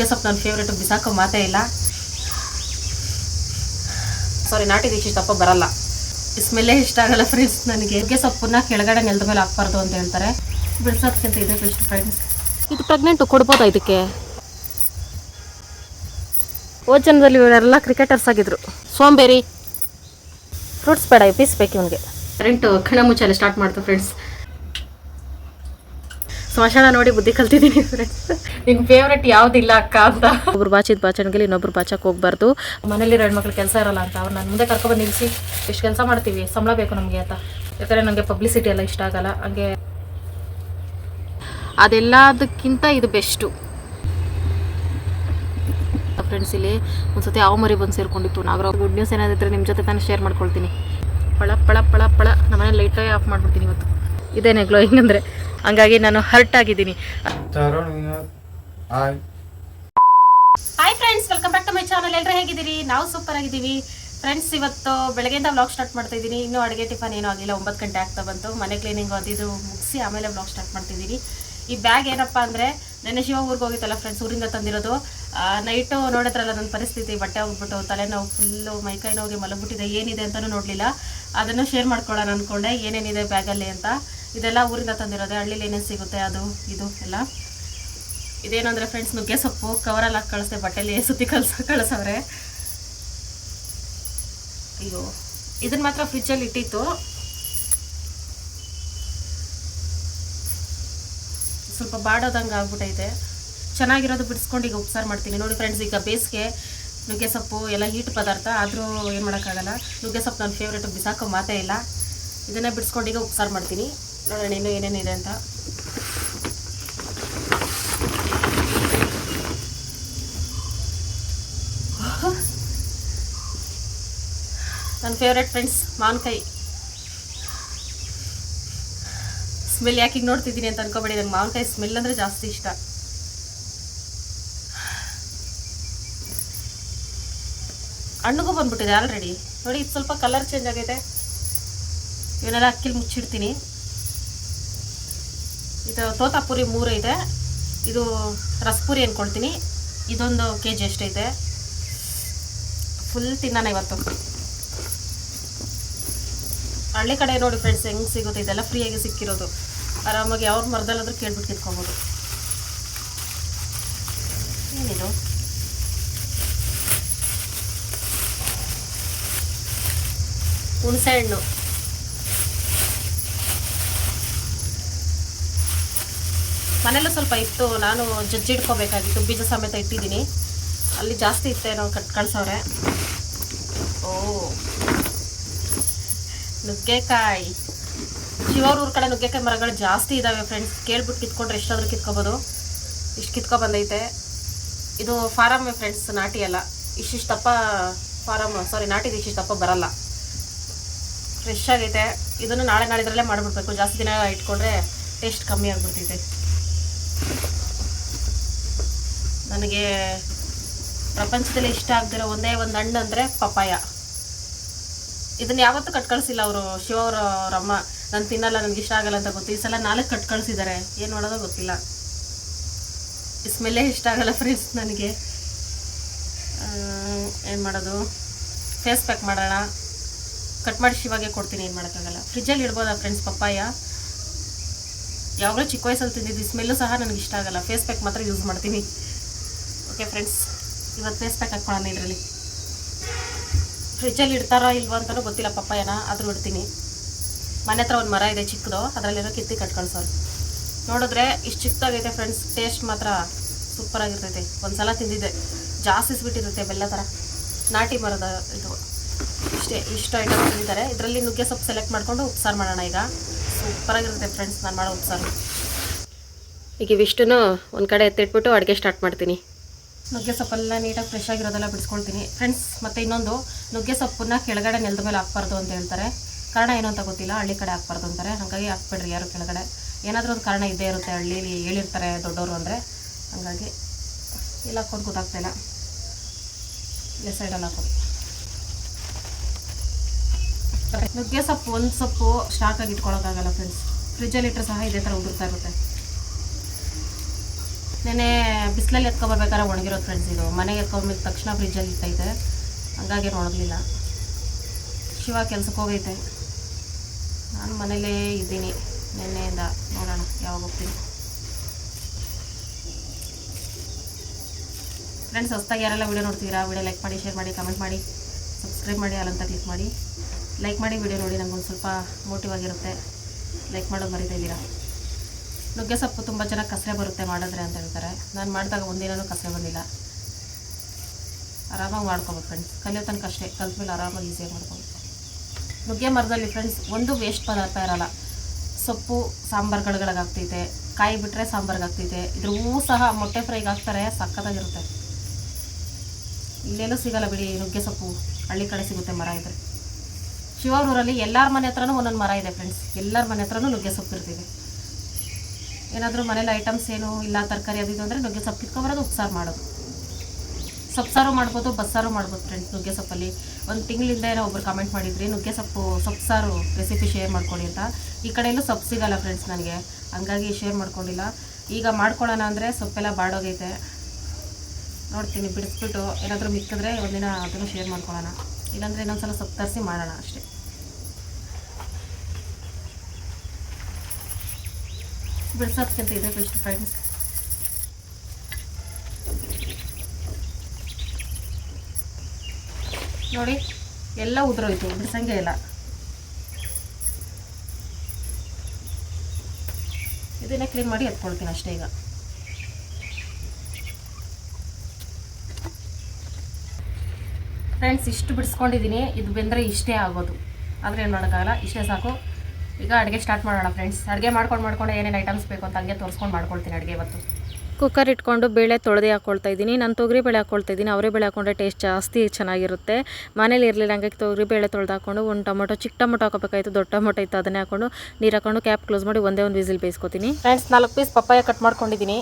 ನುಗ್ಗೆ ಸೊಪ್ಪು ನನ್ನ ಫೇವ್ರೇಟು ಬಿಸಾಕೋ ಮಾತೇ ಇಲ್ಲ. ಸಾರಿ ನಾಟಿ ದೀಕ್ಷಿತ ತಪ್ಪ ಬರಲ್ಲ. ಸ್ಮೆಲ್ಲೇ ಇಷ್ಟ ಆಗಲ್ಲ ಫ್ರೆಂಡ್ಸ್ ನನಗೆ. ನುಗ್ಗೆ ಸೊಪ್ಪನ್ನ ಕೆಳಗಡೆ ನೆಲದ ಮೇಲೆ ಹಾಕ್ಬಾರ್ದು ಅಂತ ಹೇಳ್ತಾರೆ. ಬಿಡ್ಸೋದಕ್ಕಿಂತ ಇದೆ ಬೆಸ್ಟ್ ಫ್ರೆಂಡ್ಸ್ ಇದು ಪ್ರೆಗ್ನೆಂಟ್ ಕೊಡ್ಬೋದಾ ಇದಕ್ಕೆ? ಓಚನದಲ್ಲಿ ಜನದಲ್ಲಿ ಇವರೆಲ್ಲ ಕ್ರಿಕೆಟರ್ಸ್ ಆಗಿದ್ರು. ಸೋಂಬೇರಿ. ಫ್ರೂಟ್ಸ್ ಬೇಡ ಪೀಸ್ ಬೇಕು ಇವನಿಗೆ. ಕರೆಂಟು ಕಣ ಮುಚ್ಚಲ್ಲಿ ಸ್ಟಾರ್ಟ್ ಮಾಡ್ತು ಫ್ರೆಂಡ್ಸ್ ಸ್ಮಶಾನ ನೋಡಿ ಬುದ್ಧಿ ಕಲ್ತಿದ್ದೀನಿ ಫ್ರೆಂಡ್ಸ್ ಫೇವ್ರೇಟ್ ಫೇವ್ರೆಟ್ ಯಾವ್ದಿಲ್ಲ ಅಕ್ಕ ಅಂತ. ಒಬ್ರು ಬಾಚಿದ ಬಾಚಣಿಗೆ ಇನ್ನೊಬ್ರು ಬಾಚಕ್ ಹೋಗ್ಬಾರ್ದು. ಮನೇಲಿ ಎರಡು ಮಕ್ಳು ಕೆಲಸ ಇರಲ್ಲ ಅಂತ ಅವ್ರು ನಾನು ಮುಂದೆ ಕರ್ಕೊಬಂದು ನಿಲ್ಸಿ. ಎಷ್ಟು ಕೆಲಸ ಮಾಡ್ತೀವಿ? ಸಂಬಳ ಬೇಕು ನಮಗೆ ಅಂತ. ಯಾಕಂದ್ರೆ ನನಗೆ ಪಬ್ಲಿಸಿಟಿ ಎಲ್ಲ ಇಷ್ಟ ಆಗಲ್ಲ. ಹಂಗೆ ಅದೆಲ್ಲದಕ್ಕಿಂತ ಇದು ಬೆಸ್ಟು ಫ್ರೆಂಡ್ಸ್ ಇಲ್ಲಿ ಒಂದ್ಸತಿ ಹಾವು ಮರಿ ಬಂದು ಸೇರ್ಕೊಂಡಿತ್ತು. ನಾಗರಾವ್ ಗುಡ್ ನ್ಯೂಸ್ ಏನಾದಿದ್ರೆ ನಿಮ್ಮ ಜೊತೆ ತಾನೇ ಶೇರ್ ಮಾಡ್ಕೊಳ್ತೀನಿ. ಪಳ ಪಳ ಪಳ ಪಳ. ನಮ್ಮನೆ ಲೈಟಾಗಿ ಆಫ್ ಮಾಡ್ಬಿಡ್ತೀನಿ ಇವತ್ತು. ಇದೇನೆ ಗ್ಲೋಯಿಂಗ್ ಅಂದರೆ. ಹಂಗಾಗಿ ನಾನು ಹರ್ಟ್ ಆಗಿದ್ದೀನಿ. Hi friends welcome back to my channel ಎಲ್ಲರೂ ಹೇಗಿದ್ದೀರಿ? ನಾವು ಸೂಪರ್ ಆಗಿದ್ದೀವಿ. ಫ್ರೆಂಡ್ಸ್ ಇವತ್ತು ಬೆಳಗ್ಗೆಯಿಂದ ವ್ಲಾಗ್ ಸ್ಟಾರ್ಟ್ ಮಾಡ್ತಾ ಇದ್ದೀನಿ. ಇನ್ನೂ ಅಡುಗೆ ಟಿಫನ್ ಏನೂ ಆಗಿಲ್ಲ. ಒಂಬತ್ತು ಗಂಟೆ ಆಗ್ತಾ ಬಂತು. ಮನೆ ಕ್ಲೀನಿಂಗ್ ಅದು ಇದು ಮುಗಿಸಿ ಆಮೇಲೆ ವ್ಲಾಗ್ ಸ್ಟಾರ್ಟ್ ಮಾಡ್ತಿದ್ದೀನಿ. ಈ ಬ್ಯಾಗ್ ಏನಪ್ಪ ಅಂದರೆ ನೆನ್ನೆ ಶಿವ ಊರಿಗೆ ಹೋಗಿತ್ತಲ್ಲ ಫ್ರೆಂಡ್ಸ್ ಊರಿಂದ ತಂದಿರೋದು. ನೈಟು ನೋಡಿದ್ರಲ್ಲ ನನ್ನ ಪರಿಸ್ಥಿತಿ ಬಟ್ಟೆ ಹೋಗ್ಬಿಟ್ಟು ತಲೆನೋವು ಫುಲ್ಲು ಮೈಕೈ ನೋವಿಗೆ ಮಲಗ್ಬಿಟ್ಟಿದೆ. ಏನಿದೆ ಅಂತಲೂ ನೋಡಲಿಲ್ಲ. ಅದನ್ನು ಶೇರ್ ಮಾಡ್ಕೊಳ್ಳೋಣ ಅಂದ್ಕೊಂಡೆ ಏನೇನಿದೆ ಬ್ಯಾಗಲ್ಲಿ ಅಂತ. ಇದೆಲ್ಲ ಊರಿಂದ ತಂದಿರೋದೆ, ಹಳ್ಳಿಲಿ ಏನೇನು ಸಿಗುತ್ತೆ ಅದು, ಇದು ಎಲ್ಲ. ಇದೇನಂದ್ರೆ ಫ್ರೆಂಡ್ಸ್ ನುಗ್ಗೆ ಸೊಪ್ಪು ಕವರಲ್ಲಿ ಹಾಕಿ ಕಳಿಸ್ದೆ, ಬಟ್ಟೆಲಿ ಸುತ್ತಿ ಕಳ್ಸ, ಕಳಿಸವ್ರೆ. ಅಯ್ಯೋ ಇದನ್ನ ಮಾತ್ರ ಫ್ರಿಜ್ಜಲ್ಲಿ ಇಟ್ಟಿತ್ತು. ಸ್ವಲ್ಪ ಬಾಡೋದಂಗೆ ಆಗ್ಬಿಟ್ಟೈತೆ ಚೆನ್ನಾಗಿರೋದು ಬಿಡಿಸ್ಕೊಂಡು ಈಗ ಉಪ್ಸಾರು ಮಾಡ್ತೀನಿ. ನೋಡಿ ಫ್ರೆಂಡ್ಸ್ ಈಗ ಬೇಸಿಗೆ, ನುಗ್ಗೆ ಸೊಪ್ಪು, ಎಲ್ಲ ಹೀಟ್ ಪದಾರ್ಥ, ಆದರೂ ಏನು ಮಾಡೋಕ್ಕಾಗಲ್ಲ. ನುಗ್ಗೆ ಸೊಪ್ಪು ನನ್ನ ಫೇವ್ರೇಟ್ ಬಿಸಾಕೋ ಮಾತೇ ಇಲ್ಲ. ಇದನ್ನೇ ಬಿಡಿಸ್ಕೊಂಡು ಈಗ ಉಪ್ಸಾರು ಮಾಡ್ತೀನಿ. ನೋಡೋಣ ಇನ್ನೂ ಏನೇನಿದೆ ಅಂತ. ನನ್ನ ಫೇವ್ರೆಟ್ ಫ್ರೆಂಡ್ಸ್ ಮಾವಿನಕಾಯಿ. ಸ್ಮೆಲ್ ಯಾಕೆ ಈಗ ನೋಡ್ತಿದ್ದೀನಿ ಅಂತ ಅನ್ಕೋಬೇಡಿ, ನಂಗೆ ಮಾವಿನಕಾಯಿ ಸ್ಮೆಲ್ ಅಂದರೆ ಜಾಸ್ತಿ ಇಷ್ಟ. ಹಣ್ಣುಗೂ ಬಂದ್ಬಿಟ್ಟಿದೆ ಆಲ್ರೆಡಿ ನೋಡಿ, ಇದು ಸ್ವಲ್ಪ ಕಲರ್ ಚೇಂಜ್ ಆಗೈತೆ. ಇವನ್ನೆಲ್ಲ ಅಕ್ಕಿಲಿ ಮುಚ್ಚಿಡ್ತೀನಿ. ಇದು ತೋತಾಪುರಿ ಮೂರು ಇದೆ. ಇದು ರಸಪುರಿ ಅಂದ್ಕೊಳ್ತೀನಿ ಇದೊಂದು ಕೆ ಜಿ ಎಷ್ಟೈತೆ ಫುಲ್ ತಿನ್ನೋಣ ಇವತ್ತು. ಹಳ್ಳಿ ಕಡೆ ನೋಡಿ ಫ್ರೆಂಡ್ಸ್ ಹೆಂಗೆ ಸಿಗುತ್ತೆ ಇದೆಲ್ಲ ಫ್ರೀಯಾಗಿ ಸಿಕ್ಕಿರೋದು. ಆರಾಮಾಗಿ ಅವ್ರ ಮರದಲ್ಲಾದ್ರೂ ಕೇಳ್ಬಿಟ್ಟು ಕಿತ್ಕೊಬೋದು. ಏನಿದು? ಹುಣಸೆ ಹಣ್ಣು. ಮನೆಯಲ್ಲೂ ಸ್ವಲ್ಪ ಇತ್ತು, ನಾನು ಜಜ್ಜಿಡ್ಕೋಬೇಕಾಗಿತ್ತು ಬೀಜ ಸಮೇತ ಇಟ್ಟಿದ್ದೀನಿ. ಅಲ್ಲಿ ಜಾಸ್ತಿ ಇತ್ತೇನೋ ಕಟ್ ಕಳ್ಸವ್ರೆ. ಓ. ನುಗ್ಗೆಕಾಯಿ. ಶಿವವ್ರ ಊರ ಕಡೆ ನುಗ್ಗೆಕಾಯಿ ಮರಗಳು ಜಾಸ್ತಿ ಇದ್ದಾವೆ ಫ್ರೆಂಡ್ಸ್ ಕೇಳ್ಬಿಟ್ಟು ಕಿತ್ಕೊಂಡ್ರೆ ಎಷ್ಟಾದ್ರೂ ಕಿತ್ಕೋಬೋದು. ಇಷ್ಟು ಕಿತ್ಕೊ ಬಂದೈತೆ. ಇದು ಫಾರಮ್ ಫ್ರೆಂಡ್ಸ್ ನಾಟಿ ಅಲ್ಲ. ಇಷ್ಟಿಷ್ಟು ದಪ್ಪ ಫಾರಮ್ ಸಾರಿ ನಾಟಿದು ಇಷ್ಟಿಷ್ಟು ದಪ್ಪ ಬರಲ್ಲ. ಫ್ರೆಶ್ ಆಗೈತೆ. ಇದನ್ನು ನಾಳೆ ನಾಳಿದ್ರಲ್ಲೇ ಮಾಡಿಬಿಡ್ಬೇಕು. ಜಾಸ್ತಿ ದಿನ ಇಟ್ಕೊಂಡ್ರೆ ಟೇಸ್ಟ್ ಕಮ್ಮಿ ಆಗಿಬಿಡ್ತೈತೆ. ನನಗೆ ಪ್ರಪಂಚದಲ್ಲಿ ಇಷ್ಟ ಆಗದಿರೋ ಒಂದೇ ಒಂದು ಹಣ್ಣು ಅಂದರೆ ಪಪಾಯ ಇದನ್ನ ಯಾವತ್ತೂ ಕಟ್ ಕಳಿಸಿಲ್ಲ ಅವರು, ಶಿವ ಅವರ ಅಮ್ಮ ನಾನು ತಿನ್ನಲ್ಲ, ನನಗೆ ಇಷ್ಟ ಆಗಲ್ಲ ಅಂತ ಗೊತ್ತು. ಈ ಸಲ ನಾಲ್ಕು ಕಟ್ ಕಳಿಸಿದ್ದಾರೆ ಏನು ಮಾಡೋದೋ ಗೊತ್ತಿಲ್ಲ. ಸ್ಮೆಲ್ಲೇ ಇಷ್ಟ ಆಗಲ್ಲ ಫ್ರೆಂಡ್ಸ್ ನನಗೆ. ಏನು ಮಾಡೋದು? ಫೇಸ್ ಪ್ಯಾಕ್ ಮಾಡೋಣ. ಕಟ್ ಮಾಡಿ ಶಿವಾಗೆ ಕೊಡ್ತೀನಿ, ಏನು ಮಾಡೋಕ್ಕಾಗಲ್ಲ. ಫ್ರಿಜ್ಜಲ್ಲಿ ಇಡ್ಬೋದಾ ಫ್ರೆಂಡ್ಸ್ ಪಪ್ಪಾಯ? ಯಾವಾಗಲೂ ಚಿಕ್ಕ ವಯಸ್ಸಲ್ಲಿ ತಿಂದಿದ್ದು ಸ್ಮೆಲ್ಲು ಸಹ ನನಗೆ ಇಷ್ಟ ಆಗಲ್ಲ. ಫೇಸ್ ಪ್ಯಾಕ್ ಮಾತ್ರ ಯೂಸ್ ಮಾಡ್ತೀನಿ. ಓಕೆ ಫ್ರೆಂಡ್ಸ್, ಇವತ್ತು ಬೇಯಿಸ್ಬೇಕು ಹಾಕ್ಕೊಳ್ಳೋಣ ಇದರಲ್ಲಿ. ಫ್ರಿಜ್ಜಲ್ಲಿ ಇಡ್ತಾರೋ ಇಲ್ವೋ ಅಂತಲೂ ಗೊತ್ತಿಲ್ಲ ಪಪ್ಪಾಯನ, ಆದರೂ ಇಡ್ತೀನಿ. ಮನೆ ಹತ್ರ ಒಂದು ಮರ ಇದೆ ಚಿಕ್ಕದು, ಅದರಲ್ಲಿರೋ ಕಿತ್ತಿ ಕಟ್ ಸರ್. ನೋಡಿದ್ರೆ ಇಷ್ಟು ಚಿಕ್ಕದಾಗೈತೆ ಫ್ರೆಂಡ್ಸ್, ಟೇಸ್ಟ್ ಮಾತ್ರ ಸೂಪರ್ ಆಗಿರ್ತೈತೆ ಒಂದು ಸಲ ತಿಂದಿದ್ದೆ, ಜಾಸ್ತಿ ಸ್ವೀಟ್ ಬೆಲ್ಲ ಥರ ನಾಟಿ ಮರದ ಇದು. ಇಷ್ಟೇ, ಇಷ್ಟು ಐಟಮ್ ತಿಂದಿದ್ದಾರೆ. ಇದರಲ್ಲಿ ನುಗ್ಗೆ ಸೊಪ್ಪು ಸೆಲೆಕ್ಟ್ ಮಾಡಿಕೊಂಡು ಉಪ್ಸಾರು ಮಾಡೋಣ ಈಗ. ಸೂಪರಾಗಿರುತ್ತೆ ಫ್ರೆಂಡ್ಸ್, ನಾನು ಮಾಡೋ ಉಪ್ಸಾರು. ಈಗ ಇವಿಷ್ಟು ಒಂದು ಕಡೆ ಎತ್ತಿಟ್ಬಿಟ್ಟು ಅಡುಗೆ ಸ್ಟಾರ್ಟ್ ಮಾಡ್ತೀನಿ. ನುಗ್ಗೆ ಸೊಪ್ಪೆಲ್ಲ ನೀಟಾಗಿ ಫ್ರೆಶ್ ಆಗಿರೋದೆಲ್ಲ ಬಿಡಿಸ್ಕೊಳ್ತೀನಿ. ಫ್ರೆಂಡ್ಸ್ ಮತ್ತು ಇನ್ನೊಂದು, ನುಗ್ಗೆ ಸೊಪ್ಪನ್ನ ಕೆಳಗಡೆ ನೆಲದ ಮೇಲೆ ಹಾಕ್ಬಾರ್ದು ಅಂತ ಹೇಳ್ತಾರೆ. ಕಾರಣ ಏನು ಅಂತ ಗೊತ್ತಿಲ್ಲ, ಹಳ್ಳಿ ಕಡೆ ಹಾಕ್ಬಾರ್ದು ಅಂತಾರೆ. ಹಾಗಾಗಿ ಹಾಕ್ಬೇಡ್ರಿ ಯಾರು ಕೆಳಗಡೆ. ಏನಾದರೂ ಒಂದು ಕಾರಣ ಇದ್ದೇ ಇರುತ್ತೆ ಹಳ್ಳಿಲಿ ಹೇಳಿರ್ತಾರೆ ದೊಡ್ಡವರು ಅಂದರೆ. ಹಾಗಾಗಿ ಇಲ್ಲ ಹಾಕೋದು ಗೊತ್ತಾಗ್ತಾಯಿಲ್ಲ ಇಲ್ಲ. ಸೈಡಲ್ಲಿ ಹಾಕೋದು. ನುಗ್ಗೆ ಸೊಪ್ಪು, ಒಂದು ಸೊಪ್ಪು ಸ್ಟಾಕಾಗಿ ಇಟ್ಕೊಳ್ಳೋಕ್ಕಾಗಲ್ಲ ಫ್ರೆಂಡ್ಸ್ ಫ್ರಿಜ್ಜಲ್ಲಿ ಇಟ್ಟರೆ ಸಹ ಇದೇ ಥರ ಉದುರ್ತಾ ಇರುತ್ತೆ. ನೆನೆ ಬಿಸಿಲಲ್ಲಿ ಎತ್ಕೊಬರ್ಬೇಕಾದ್ರೆ ಒಣಗಿರೋದು ಫ್ರೆಂಡ್ಸ್ ಇದು. ಮನೆಗೆ ಎತ್ಕೊಂಬಿದ ತಕ್ಷಣ ಫ್ರಿಜ್ಜಲ್ಲಿ ಇಟ್ಟೈತೆ. ಹಂಗಾಗಿ ನೋಡಲಿಲ್ಲ ಶಿವ ಕೆಲ್ಸಕ್ಕೆ ಹೋಗೈತೆ. ನಾನು ಮನೇಲೇ ಇದ್ದೀನಿ. ನಿನ್ನೆಯಿಂದ ನೋಡೋಣ, ಯಾವಾಗ ಹೋಗ್ತೀನಿ. ಫ್ರೆಂಡ್ಸ್ ಹೊಸ್ದಾಗಿ ಯಾರೆಲ್ಲ ವೀಡಿಯೋ ನೋಡ್ತೀರಾ ವೀಡಿಯೋ ಲೈಕ್ ಮಾಡಿ ಶೇರ್ ಮಾಡಿ ಕಮೆಂಟ್ ಮಾಡಿ. ಸಬ್ಸ್ಕ್ರೈಬ್ ಮಾಡಿ ಅಲ್ಲಂತ ಕ್ಲಿಕ್ ಮಾಡಿ. ಲೈಕ್ ಮಾಡಿ ವಿಡಿಯೋ ನೋಡಿ. ಒಂದು ಸ್ವಲ್ಪ ಮೋಟಿವ್ ಆಗಿರುತ್ತೆ. ಲೈಕ್ ಮಾಡೋದು ಮರಿತಾ ಇದ್ದೀರಾ? ನುಗ್ಗೆ ಸೊಪ್ಪು ತುಂಬ ಚೆನ್ನಾಗಿ ಕಸರೆ ಬರುತ್ತೆ ಮಾಡಿದ್ರೆ ಅಂತ ಹೇಳ್ತಾರೆ. ನಾನು ಮಾಡಿದಾಗ ಒಂದಿನೂ ಕಸರೆ ಬಂದಿಲ್ಲ. ಆರಾಮಾಗಿ ಮಾಡ್ಕೋಬೇಕು ಫ್ರೆಂಡ್ಸ್ ಕಲಿಯೋ ತನಕ ಅಷ್ಟೇ. ಕಲ್ತ್ಮೇಲೆ ಆರಾಮಾಗಿ ಈಸಿಯಾಗಿ ಮಾಡ್ಕೋಬೇಕು. ನುಗ್ಗೆ ಮರದಲ್ಲಿ ಫ್ರೆಂಡ್ಸ್ ಒಂದು ವೇಸ್ಟ್ ಪದಾರ್ಥ ಇರೋಲ್ಲ. ಸೊಪ್ಪು ಸಾಂಬಾರುಗಳಿಗಾಗ್ತೈತೆ ಕಾಯಿ ಬಿಟ್ಟರೆ ಸಾಂಬಾರ್ಗೆ ಆಗ್ತೈತೆ ಇದ್ರ ಹೂವು ಸಹ ಮೊಟ್ಟೆ ಫ್ರೈಗೆ ಹಾಕ್ತಾರೆ ಸಕ್ಕತ್ತಾಗಿರುತ್ತೆ ಇಲ್ಲೆಲ್ಲೂ ಸಿಗಲ್ಲ ಬಿಡಿ ನುಗ್ಗೆ ಸೊಪ್ಪು. ಹಳ್ಳಿ ಕಡೆ ಸಿಗುತ್ತೆ ಮರ ಇದ್ರೆ. ಶಿವನೂರಲ್ಲಿ ಎಲ್ಲರ ಮನೆ ಹತ್ರನೂ ಒಂದೊಂದು ಮರ ಇದೆ ಫ್ರೆಂಡ್ಸ್ ಎಲ್ಲರ ಮನೆ ಹತ್ರನೂ ನುಗ್ಗೆ ಸೊಪ್ಪು ಇರ್ತಿದೆ ಏನಾದರೂ ಮನೇಲಿ ಐಟಮ್ಸ್ ಏನು ಇಲ್ಲ, ತರಕಾರಿ ಅದು ಅಂದರೆ ನುಗ್ಗೆ ಸೊಪ್ಪು ಕಿತ್ಕೊಬರೋದು ಉಪ್ಸಾರು ಮಾಡೋದು. ಸೊಪ್ಸಾರು ಮಾಡ್ಬೋದು, ಬಸ್ಸಾರು ಮಾಡ್ಬೋದು ಫ್ರೆಂಡ್ಸ್ ನುಗ್ಗೆ ಸೊಪ್ಪಲ್ಲಿ. ಒಂದು ತಿಂಗಳಿಂದ ಏನೋ ಒಬ್ರು ಕಮೆಂಟ್ ಮಾಡಿದ್ರಿ, ನುಗ್ಗೆ ಸೊಪ್ಪು, ಸೊಪ್ಸಾರು ರೆಸಿಪಿ ಶೇರ್ ಮಾಡ್ಕೊಳ್ಳಿ ಅಂತ. ಈ ಕಡೆಯಲ್ಲೂ ಸೊಪ್ಪು ಸಿಗಲ್ಲ ಫ್ರೆಂಡ್ಸ್ ನನಗೆ. ಹಂಗಾಗಿ ಶೇರ್ ಮಾಡ್ಕೊಂಡಿಲ್ಲ. ಈಗ ಮಾಡ್ಕೊಳ್ಳೋಣ ಅಂದರೆ ಸೊಪ್ಪೆಲ್ಲ ಬಾಡೋಗೈತೆ. ನೋಡ್ತೀನಿ, ಬಿಡಿಸ್ಬಿಟ್ಟು ಏನಾದರೂ ಮಿಕ್ಕಿದ್ರೆ ಒಂದಿನ ಅದನ್ನು ಶೇರ್ ಮಾಡ್ಕೊಳ್ಳೋಣ. ಇಲ್ಲಾಂದರೆ ಇನ್ನೊಂದು ಸಲ ಸೊಪ್ಪು ತರಿಸಿ ಮಾಡೋಣ ಅಷ್ಟೇ. ಬಿಡಿಸೋದ್ಕಿಂತ ಇದೆ ಬೆಸ್ಟ್ ಫ್ರೆಂಡ್ಸ್ ನೋಡಿ, ಎಲ್ಲ ಉದುರೋಯ್ತು, ಬಿಡಿಸಂಗೆ ಇಲ್ಲ. ಇದನ್ನೇ ಕ್ಲೀನ್ ಮಾಡಿ ಎತ್ಕೊಳ್ತೀನಿ ಅಷ್ಟೇ ಈಗ. ಫ್ರೆಂಡ್ಸ್ ಇಷ್ಟು ಬಿಡಿಸ್ಕೊಂಡಿದ್ದೀನಿ. ಇದು ಬೆಂದ್ರೆ ಇಷ್ಟೇ ಆಗೋದು. ಆದರೆ ಏನು ಮಾಡೋಕ್ಕಾಗಲ್ಲ, ಇಷ್ಟೇ ಸಾಕು. ಈಗ ಅಡುಗೆ ಸ್ಟಾರ್ಟ್ ಮಾಡೋಣ ಫ್ರೆಂಡ್ಸ್ ಅಡುಗೆ ಮಾಡ್ಕೊಂಡು ಮಾಡ್ಕೊಂಡು ಏನೇನು ಐಟಮ್ಸ್ ಬೇಕು ಅಂತ ಹಂಗೆ ತೋರಿಸ್ಕೊಂಡು ಮಾಡ್ಕೊಳ್ತೀನಿ ಅಡುಗೆ ಇವತ್ತು. ಕುಕ್ಕರ್ ಇಟ್ಕೊಂಡು ಬೇಳೆ ತೊಳೆದು ಹಾಕ್ಕೊಳ್ತಾ ಇದ್ದೀನಿ. ನಾನು ತೊಗರಿ ಬೇಳೆ ಹಾಕ್ಕೊಳ್ತಾ ಇದ್ದೀನಿ. ಅವರೇ ಬೇಳೆ ಹಾಕೊಂಡ್ರೆ ಟೇಸ್ಟ್ ಜಾಸ್ತಿ ಚೆನ್ನಾಗಿರುತ್ತೆ. ಮನೇಲಿ ಇರಲಿಲ್ಲ ಹಂಗಾಗಿ ತೊಗರಿ ಬೇಳೆ ತೊಳೆದು ಹಾಕೊಂಡು ಒಂದು ಟೊಮೊಟೊ ಚಿಕ್ಕ ಟೊಮೊಟೊ ಹಾಕೋಬೇಕಾಯ್ತು ದೊಡ್ಡ ಟೊಮೊಟೊ ಇತ್ತು ಅದನ್ನೇ ಹಾಕೊಂಡು ನೀರು ಹಾಕೊಂಡು ಕ್ಯಾಪ್ ಕ್ಲೋಸ್ ಮಾಡಿ ಒಂದೇ ಒಂದು ವಿಸಿಲ್ ಬೇಯಿಸ್ಕೊತೀನಿ. ಫ್ರೆಂಡ್ಸ್ ನಾಲ್ಕು ಪೀಸ್ ಪಪ್ಪಾಯ ಕಟ್ ಮಾಡ್ಕೊಂಡಿದ್ದೀನಿ.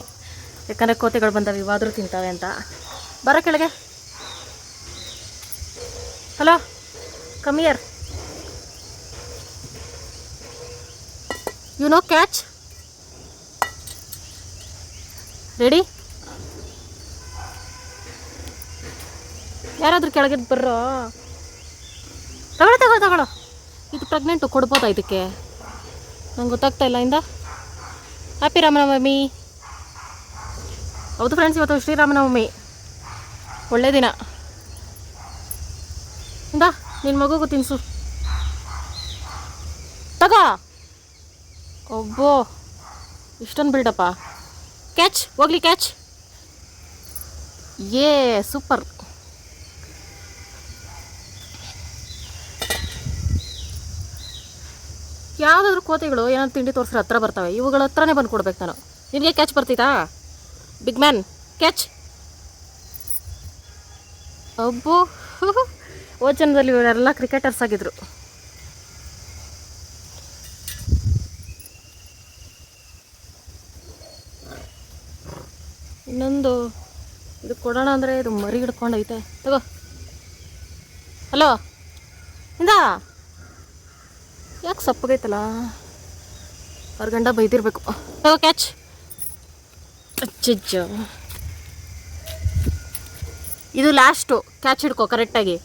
ಯಾಕಂದರೆ ಕೋತಿಗಳು ಬಂದವೆ ಇವಾದರೂ ತಿಂತಾವೆ ಅಂತ. ಬರೋ ಕೆಳಗೆ. Hello come here you know catch ready ಯಾರಾದರೂ ಕೆಳಗೆ ಬರ್ರೋ? ತಗೊಳ್ಳೋ ತಗೊಳ್ಳೋ ತಗೊಳ್ಳೋ. ಇದು ಪ್ರೆಗ್ನೆಂಟು ಕೊಡ್ಬೋದಾ ಇದಕ್ಕೆ? ನಂಗೆ ಗೊತ್ತಾಗ್ತಾ ಇಲ್ಲ ಇಂದ. ಹ್ಯಾಪಿ ರಾಮನವಮಿ ಹೌದು ಫ್ರೆಂಡ್ಸ್ ಇವತ್ತು ಶ್ರೀರಾಮನವಮಿ ಒಳ್ಳೆ ದಿನ. ಇಂದ ನಿನ್ನ ಮಗುಗೂ ತಿನ್ಸು. ತಗೋ. ಒಬ್ಬೋ. ಇಷ್ಟೊಂದು ಬಿಲ್ಡಪ್ಪ ಕ್ಯಾಚ್ ಹೋಗ್ಲಿ ಕ್ಯಾಚ್ ಏ ಸೂಪರ್ ಯಾವುದಾದ್ರೂ ಕೋತಿಗಳು ಏನಾದ್ರು ತಿಂಡಿ ತೋರಿಸ್ರೆ ಹತ್ರ ಬರ್ತವೆ. ಇವುಗಳ ಹತ್ರನೇ ಬಂದು ಕೊಡ್ಬೇಕು ನಾನು. ನಿಮಗೆ ಕ್ಯಾಚ್ ಬರ್ತಿತ್ತಾ? ಬಿಗ್ ಮ್ಯಾನ್ ಕ್ಯಾಚ್ ಒಬ್ಬು ಓಚನದಲ್ಲಿ ಇವರೆಲ್ಲ ಕ್ರಿಕೆಟರ್ಸ್ ಆಗಿದ್ರು. ಇನ್ನೊಂದು ಇದು ಕೊಡೋಣ ಅಂದರೆ ಇದು ಮರಿ ಹಿಡ್ಕೊಂಡೈತೆ. ತಗೋ. ಹಲೋ? ಇಂದ? ಯಾಕೆ ಸಪ್ಪಗೈತಲ್ಲ? ಅವ್ರ ಗಂಡ ಬೈದಿರ್ಬೇಕು. ತಗೋ ಕ್ಯಾಚ್ ಅಚ್ಚಜ್ಜ ಇದು ಲಾಸ್ಟು ಕ್ಯಾಚ್ ಹಿಡ್ಕೊ ಕರೆಕ್ಟಾಗಿ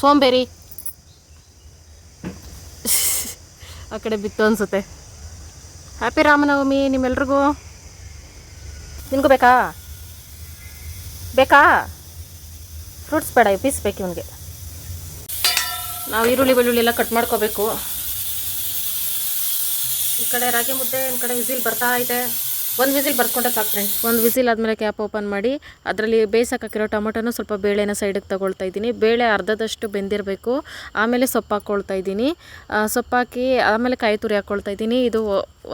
ಸೋಂಬೇರಿ. ಆ ಕಡೆ ಬಿತ್ತು ಅನಿಸುತ್ತೆ. ಹ್ಯಾಪಿ ರಾಮನವಮಿ ನಿಮ್ಮೆಲ್ರಿಗೂ. ನಿನಗೂ ಬೇಕಾ? ಬೇಕಾ? ಫ್ರೂಟ್ಸ್ ಬೇಡ ಪೀಸ್ ಬೇಕು ಇವನಿಗೆ. ನಾವು ಈರುಳ್ಳಿ ಬೆಳ್ಳುಳ್ಳಿ ಎಲ್ಲ ಕಟ್ ಮಾಡ್ಕೋಬೇಕು. ಈ ಕಡೆ ರಾಗಿ ಮುದ್ದೆ ಈ ಕಡೆ ವಿಸಿಲ್ ಬರ್ತಾ ಐತೆ ಒಂದು ವಿಸಿಲ್ ಬರ್ಕೊಂಡೆ ಸಾಕು ಫ್ರೆಂಡ್ಸ್ ಒಂದು ವಿಸಿಲ್ ಆದಮೇಲೆ ಕ್ಯಾಪ್ ಓಪನ್ ಮಾಡಿ ಅದರಲ್ಲಿ ಬೇಯಿಸಕ್ಕೆ ಹಾಕಿರೋ ಟೊಮೊಟೊನೂ ಸ್ವಲ್ಪ ಬೇಳೆನ ಸೈಡಿಗೆ ತಗೊಳ್ತಾ ಇದ್ದೀನಿ. ಬೇಳೆ ಅರ್ಧದಷ್ಟು ಬೆಂದಿರಬೇಕು. ಆಮೇಲೆ ಸೊಪ್ಪು ಹಾಕ್ಕೊಳ್ತಾ ಇದ್ದೀನಿ. ಆ, ಸೊಪ್ಪು ಹಾಕಿ ಆಮೇಲೆ ಕಾಯಿ ತುರಿ ಹಾಕ್ಕೊಳ್ತಾ ಇದ್ದೀನಿ. ಇದು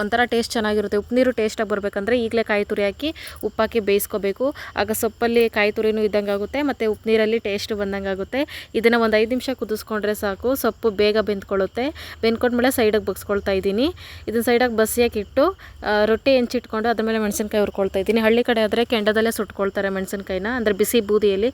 ಒಂಥರ ಟೇಸ್ಟ್ ಚೆನ್ನಾಗಿರುತ್ತೆ. ಉಪ್ಪು ನೀರು ಟೇಸ್ಟಾಗಿ ಬರಬೇಕಂದ್ರೆ ಈಗಲೇ ಕಾಯಿ ತುರಿ ಹಾಕಿ ಉಪ್ಪಾಕಿ ಬೇಯಿಸ್ಕೋಬೇಕು. ಆಗ ಸೊಪ್ಪಲ್ಲಿ ಕಾಯಿ ತುರಿನೂ ಇದ್ದಂಗೆ ಆಗುತ್ತೆ ಮತ್ತು ಉಪ್ಪು ನೀರಲ್ಲಿ ಟೇಸ್ಟ್ ಬಂದಂಗೆ ಆಗುತ್ತೆ. ಇದನ್ನು ಒಂದು ಐದು ನಿಮಿಷ ಕುದಿಸ್ಕೊಂಡ್ರೆ ಸಾಕು. ಸೊಪ್ಪು ಬೇಗ ಬೆಂದ್ಕೊಳ್ಳುತ್ತೆ. ಬೆಂದ್ಕೊಂಡ್ಮೇಲೆ ಸೈಡಿಗೆ ಬಗ್ಸ್ಕೊಳ್ತಾ ಇದ್ದೀನಿ. ಇದನ್ನ ಸೈಡಾಗಿ ಬಸಿಯಾಗಿ ಇಟ್ಟು ರೊಟ್ಟಿ ಹೆಂಚಿಟ್ಕೊಂಡು ಅದ್ರ ಮೇಲೆ ಮೆಣಸಿನ್ಕಾಯಿ ಹುರ್ಕೊಳ್ತಾ ಇದ್ದೀನಿ. ಹಳ್ಳಿ ಕಡೆ ಆದರೆ ಕೆಂಡದಲ್ಲೇ ಸುಟ್ಕೊಳ್ತಾರೆ ಮೆಣಸಿನ್ಕಾಯಿನ. ಅಂದರೆ ಬಿಸಿ ಬೂದಿಯಲ್ಲಿ.